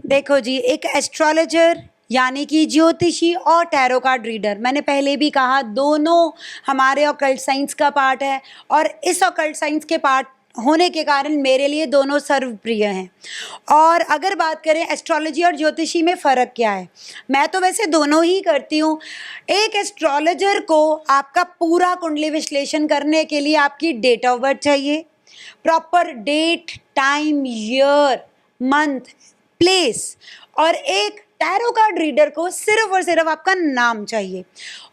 ਦੇਖੋ ਜੀ ਇੱਕ ਐਸਟ੍ਰੋਲੋਜਰ यानी कि ज्योतिषी और टैरो कार्ड रीडर। मैंने पहले भी कहा, दोनों हमारे ऑकल्ट साइंस का पार्ट है और इस ऑकल्ट साइंस के पार्ट होने के कारण मेरे लिए दोनों सर्वप्रिय हैं। और अगर बात करें एस्ट्रोलॉजी और ज्योतिषी में फ़र्क क्या है? मैं तो वैसे दोनों ही करती हूँ। एक एस्ट्रोलॉजर को आपका पूरा कुंडली विश्लेषण करने के लिए आपकी डेट ऑफ़ बर्थ चाहिए। Proper date time year month place और एक टैरो कार्ड रीडर को सिर्फ़ और सिर्फ़ आपका नाम चाहिए।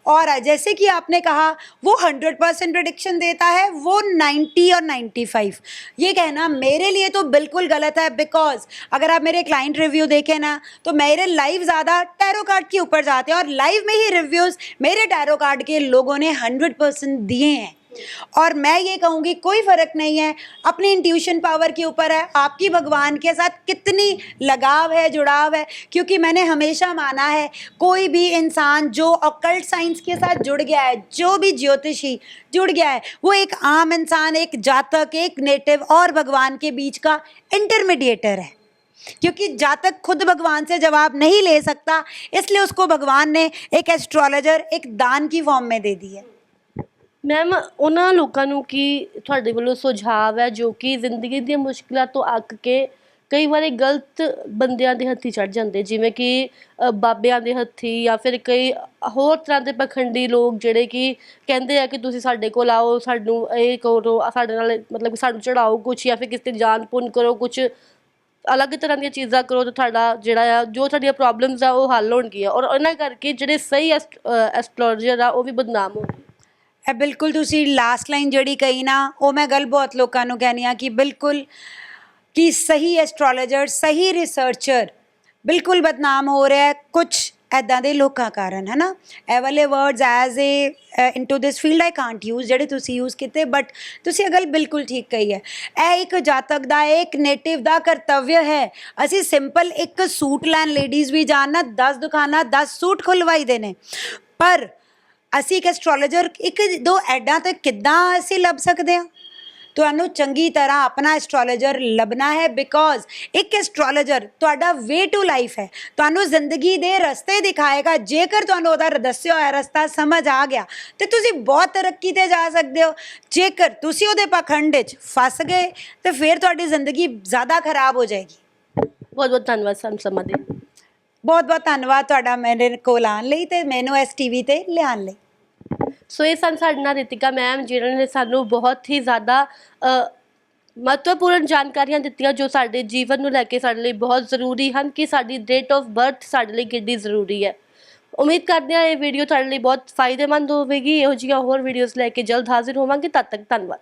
और जैसे कि आपने कहा, वो 100 परसेंट प्रडिक्शन देता है, वो 90 और 95 ये कहना मेरे लिए तो बिल्कुल गलत है बिकॉज़ अगर आप मेरे क्लाइंट रिव्यू देखें ना तो मेरे लाइव ज़्यादा टैरो कार्ड के ऊपर जाते हैं और लाइव में ही रिव्यूज़ मेरे टैरो कार्ड के लोगों ने 100 परसेंट दिए हैं। और मैं ये कहूँगी, कोई फ़र्क नहीं है। अपनी इंट्यूशन पावर के ऊपर है। आपकी भगवान के साथ कितनी लगाव है, जुड़ाव है, क्योंकि मैंने हमेशा माना है, कोई भी इंसान जो अकल्ट साइंस के साथ जुड़ गया है, जो भी ज्योतिषी जुड़ गया है, वो एक आम इंसान, एक जातक, एक नेटिव और भगवान के बीच का इंटरमीडिएटर है। क्योंकि जब तक खुद भगवान से जवाब नहीं ले सकता, इसलिए उसको भगवान ने एक एस्ट्रोलॉजर एक दान की फॉर्म में दे दी है। ਮੈਮ ਉਹਨਾਂ ਲੋਕਾਂ ਨੂੰ ਕੀ ਤੁਹਾਡੇ ਵੱਲੋਂ ਸੁਝਾਅ ਹੈ ਜੋ ਕਿ ਜ਼ਿੰਦਗੀ ਦੀਆਂ ਮੁਸ਼ਕਿਲਾਂ ਤੋਂ ਅੱਕ ਕੇ ਕਈ ਵਾਰੀ ਗਲਤ ਬੰਦਿਆਂ ਦੇ ਹੱਥੀ ਚੜ ਜਾਂਦੇ? ਜਿਵੇਂ ਕਿ ਅ, ਬਾਬਿਆਂ ਦੇ ਹੱਥੀ ਜਾਂ ਫਿਰ ਕਈ ਹੋਰ ਤਰ੍ਹਾਂ ਦੇ ਪਖੰਡੀ ਲੋਕ ਜਿਹੜੇ ਕਿ ਕਹਿੰਦੇ ਆ ਕਿ ਤੁਸੀਂ ਸਾਡੇ ਕੋਲ ਆਓ ਸਾਨੂੰ ਇਹ ਕਰੋ ਆਹ ਸਾਡੇ ਨਾਲ ਮਤਲਬ ਕਿ ਸਾਨੂੰ ਚੜਾਓ ਕੁਛ ਜਾਂ ਫਿਰ ਕਿਸੇ ਤੇ ਜਾਨ ਪੁੰਨ ਕਰੋ ਕੁਛ ਅਲੱਗ ਤਰ੍ਹਾਂ ਦੀਆਂ ਚੀਜ਼ਾਂ ਕਰੋ ਤਾਂ ਤੁਹਾਡਾ ਜਿਹੜਾ ਆ ਜੋ ਤੁਹਾਡੀਆਂ ਪ੍ਰੋਬਲਮਸ ਆ ਉਹ ਹੱਲ ਹੋਣਗੀਆਂ। ਔਰ ਉਹਨਾਂ ਕਰਕੇ ਜਿਹੜੇ ਸਹੀ ਐਸਟ੍ਰੋਲੋਜਰ ਆ ਉਹ ਵੀ ਬਦਨਾਮ ਹੋਣਗੇ। ਇਹ ਬਿਲਕੁਲ ਤੁਸੀਂ ਲਾਸਟ ਲਾਈਨ ਜਿਹੜੀ ਕਹੀ ਨਾ, ਉਹ ਮੈਂ ਗੱਲ ਬਹੁਤ ਲੋਕਾਂ ਨੂੰ ਕਹਿੰਦੀ ਆ ਕਿ ਬਿਲਕੁਲ ਕਿ ਸਹੀ ਐਸਟ੍ਰੋਲੋਜਰ ਸਹੀ ਰਿਸਰਚਰ ਬਿਲਕੁਲ ਬਦਨਾਮ ਹੋ ਰਿਹਾ ਹੈ ਕੁਝ ਐਦਾਂ ਦੇ ਲੋਕਾਂ ਕਾਰਨ ਹੈ ਨਾ ਇਹ ਵਾਲੇ words as a into this field I can't use ਜਿਹੜੇ ਤੁਸੀਂ ਯੂਜ਼ ਕੀਤੇ ਬਟ ਤੁਸੀਂ ਇਹ ਗੱਲ ਬਿਲਕੁਲ ਠੀਕ ਕਹੀ ਹੈ। ਇਹ ਇੱਕ ਜਾਤਕ ਦਾ ਇੱਕ ਨੇਟਿਵ ਦਾ ਕਰਤੱਵਯ ਹੈ। ਅਸੀਂ ਸਿੰਪਲ ਇੱਕ ਸੂਟ ਲੈਣ ਲੇਡੀਜ਼ ਵੀ ਜਾਣ ਨਾ 10 ਦੁਕਾਨਾਂ 10 ਸੂਟ ਖੁਲਵਾਈਦੇ ਨੇ। ਪਰ ਅਸੀਂ ਇੱਕ ਐਸਟ੍ਰੋਲੋਜਰ ਇੱਕ ਦੋ ਐਡਾਂ ਤੇ ਕਿੱਦਾਂ ਅਸੀਂ ਲੱਭ ਸਕਦੇ ਹਾਂ? ਤੁਹਾਨੂੰ ਚੰਗੀ ਤਰ੍ਹਾਂ ਆਪਣਾ ਐਸਟ੍ਰੋਲੋਜਰ ਲੱਭਣਾ ਹੈ ਬਿਕੋਜ਼ ਇੱਕ ਐਸਟ੍ਰੋਲੋਜਰ ਤੁਹਾਡਾ ਵੇ ਟੂ ਲਾਈਫ ਹੈ। ਤੁਹਾਨੂੰ ਜ਼ਿੰਦਗੀ ਦੇ ਰਸਤੇ ਦਿਖਾਏਗਾ। ਜੇਕਰ ਤੁਹਾਨੂੰ ਉਹਦਾ ਦੱਸਿਆ ਹੋਇਆ ਰਸਤਾ ਸਮਝ ਆ ਗਿਆ ਤੇ ਤੁਸੀਂ ਬਹੁਤ ਤਰੱਕੀ ਤੇ ਜਾ ਸਕਦੇ ਹੋ। ਜੇਕਰ ਤੁਸੀਂ ਉਹਦੇ ਪਖੰਡ 'ਚ ਫਸ ਗਏ ਤੇ ਫਿਰ ਤੁਹਾਡੀ ਜ਼ਿੰਦਗੀ ਜ਼ਿਆਦਾ ਖਰਾਬ ਹੋ ਜਾਏਗੀ। ਬਹੁਤ ਬਹੁਤ ਧੰਨਵਾਦ ਸਾਨੂੰ ਸਮਾਂ ਦੇ ਬਹੁਤ ਬਹੁਤ ਧੰਨਵਾਦ ਤੁਹਾਡਾ ਮੇਰੇ ਕੋਲ ਆਉਣ ਲਈ ਤੇ ਮੈਨੂੰ ਇਸ ਟੀਵੀ ਤੇ ਲਿਆਉਣ ਲਈ। ਸੋ ਇਹ ਸਨ ਸਾਡੇ ਨਾਲ ਰਿਤਿਕਾ ਮੈਮ, ਜਿਨ੍ਹਾਂ ਨੇ ਸਾਨੂੰ ਬਹੁਤ ਹੀ ਜ਼ਿਆਦਾ ਮਹੱਤਵਪੂਰਨ ਜਾਣਕਾਰੀਆਂ ਦਿੱਤੀਆਂ ਜੋ ਸਾਡੇ ਜੀਵਨ ਨੂੰ ਲੈ ਕੇ ਸਾਡੇ ਲਈ ਬਹੁਤ ਜ਼ਰੂਰੀ ਹਨ ਕਿ ਸਾਡੀ ਡੇਟ ਆਫ ਬਰਥ ਸਾਡੇ ਲਈ ਕਿੰਨੀ ਜ਼ਰੂਰੀ ਹੈ। ਉਮੀਦ ਕਰਦੇ ਹਾਂ ਇਹ ਵੀਡੀਓ ਤੁਹਾਡੇ ਲਈ ਬਹੁਤ ਫਾਇਦੇਮੰਦ ਹੋਵੇਗੀ। ਇਹੋ ਜਿਹੀਆਂ ਹੋਰ ਵੀਡੀਓਜ਼ ਲੈ ਕੇ ਜਲਦ ਹਾਜ਼ਰ ਹੋਵਾਂਗੇ। ਤਦ ਤੱਕ ਧੰਨਵਾਦ।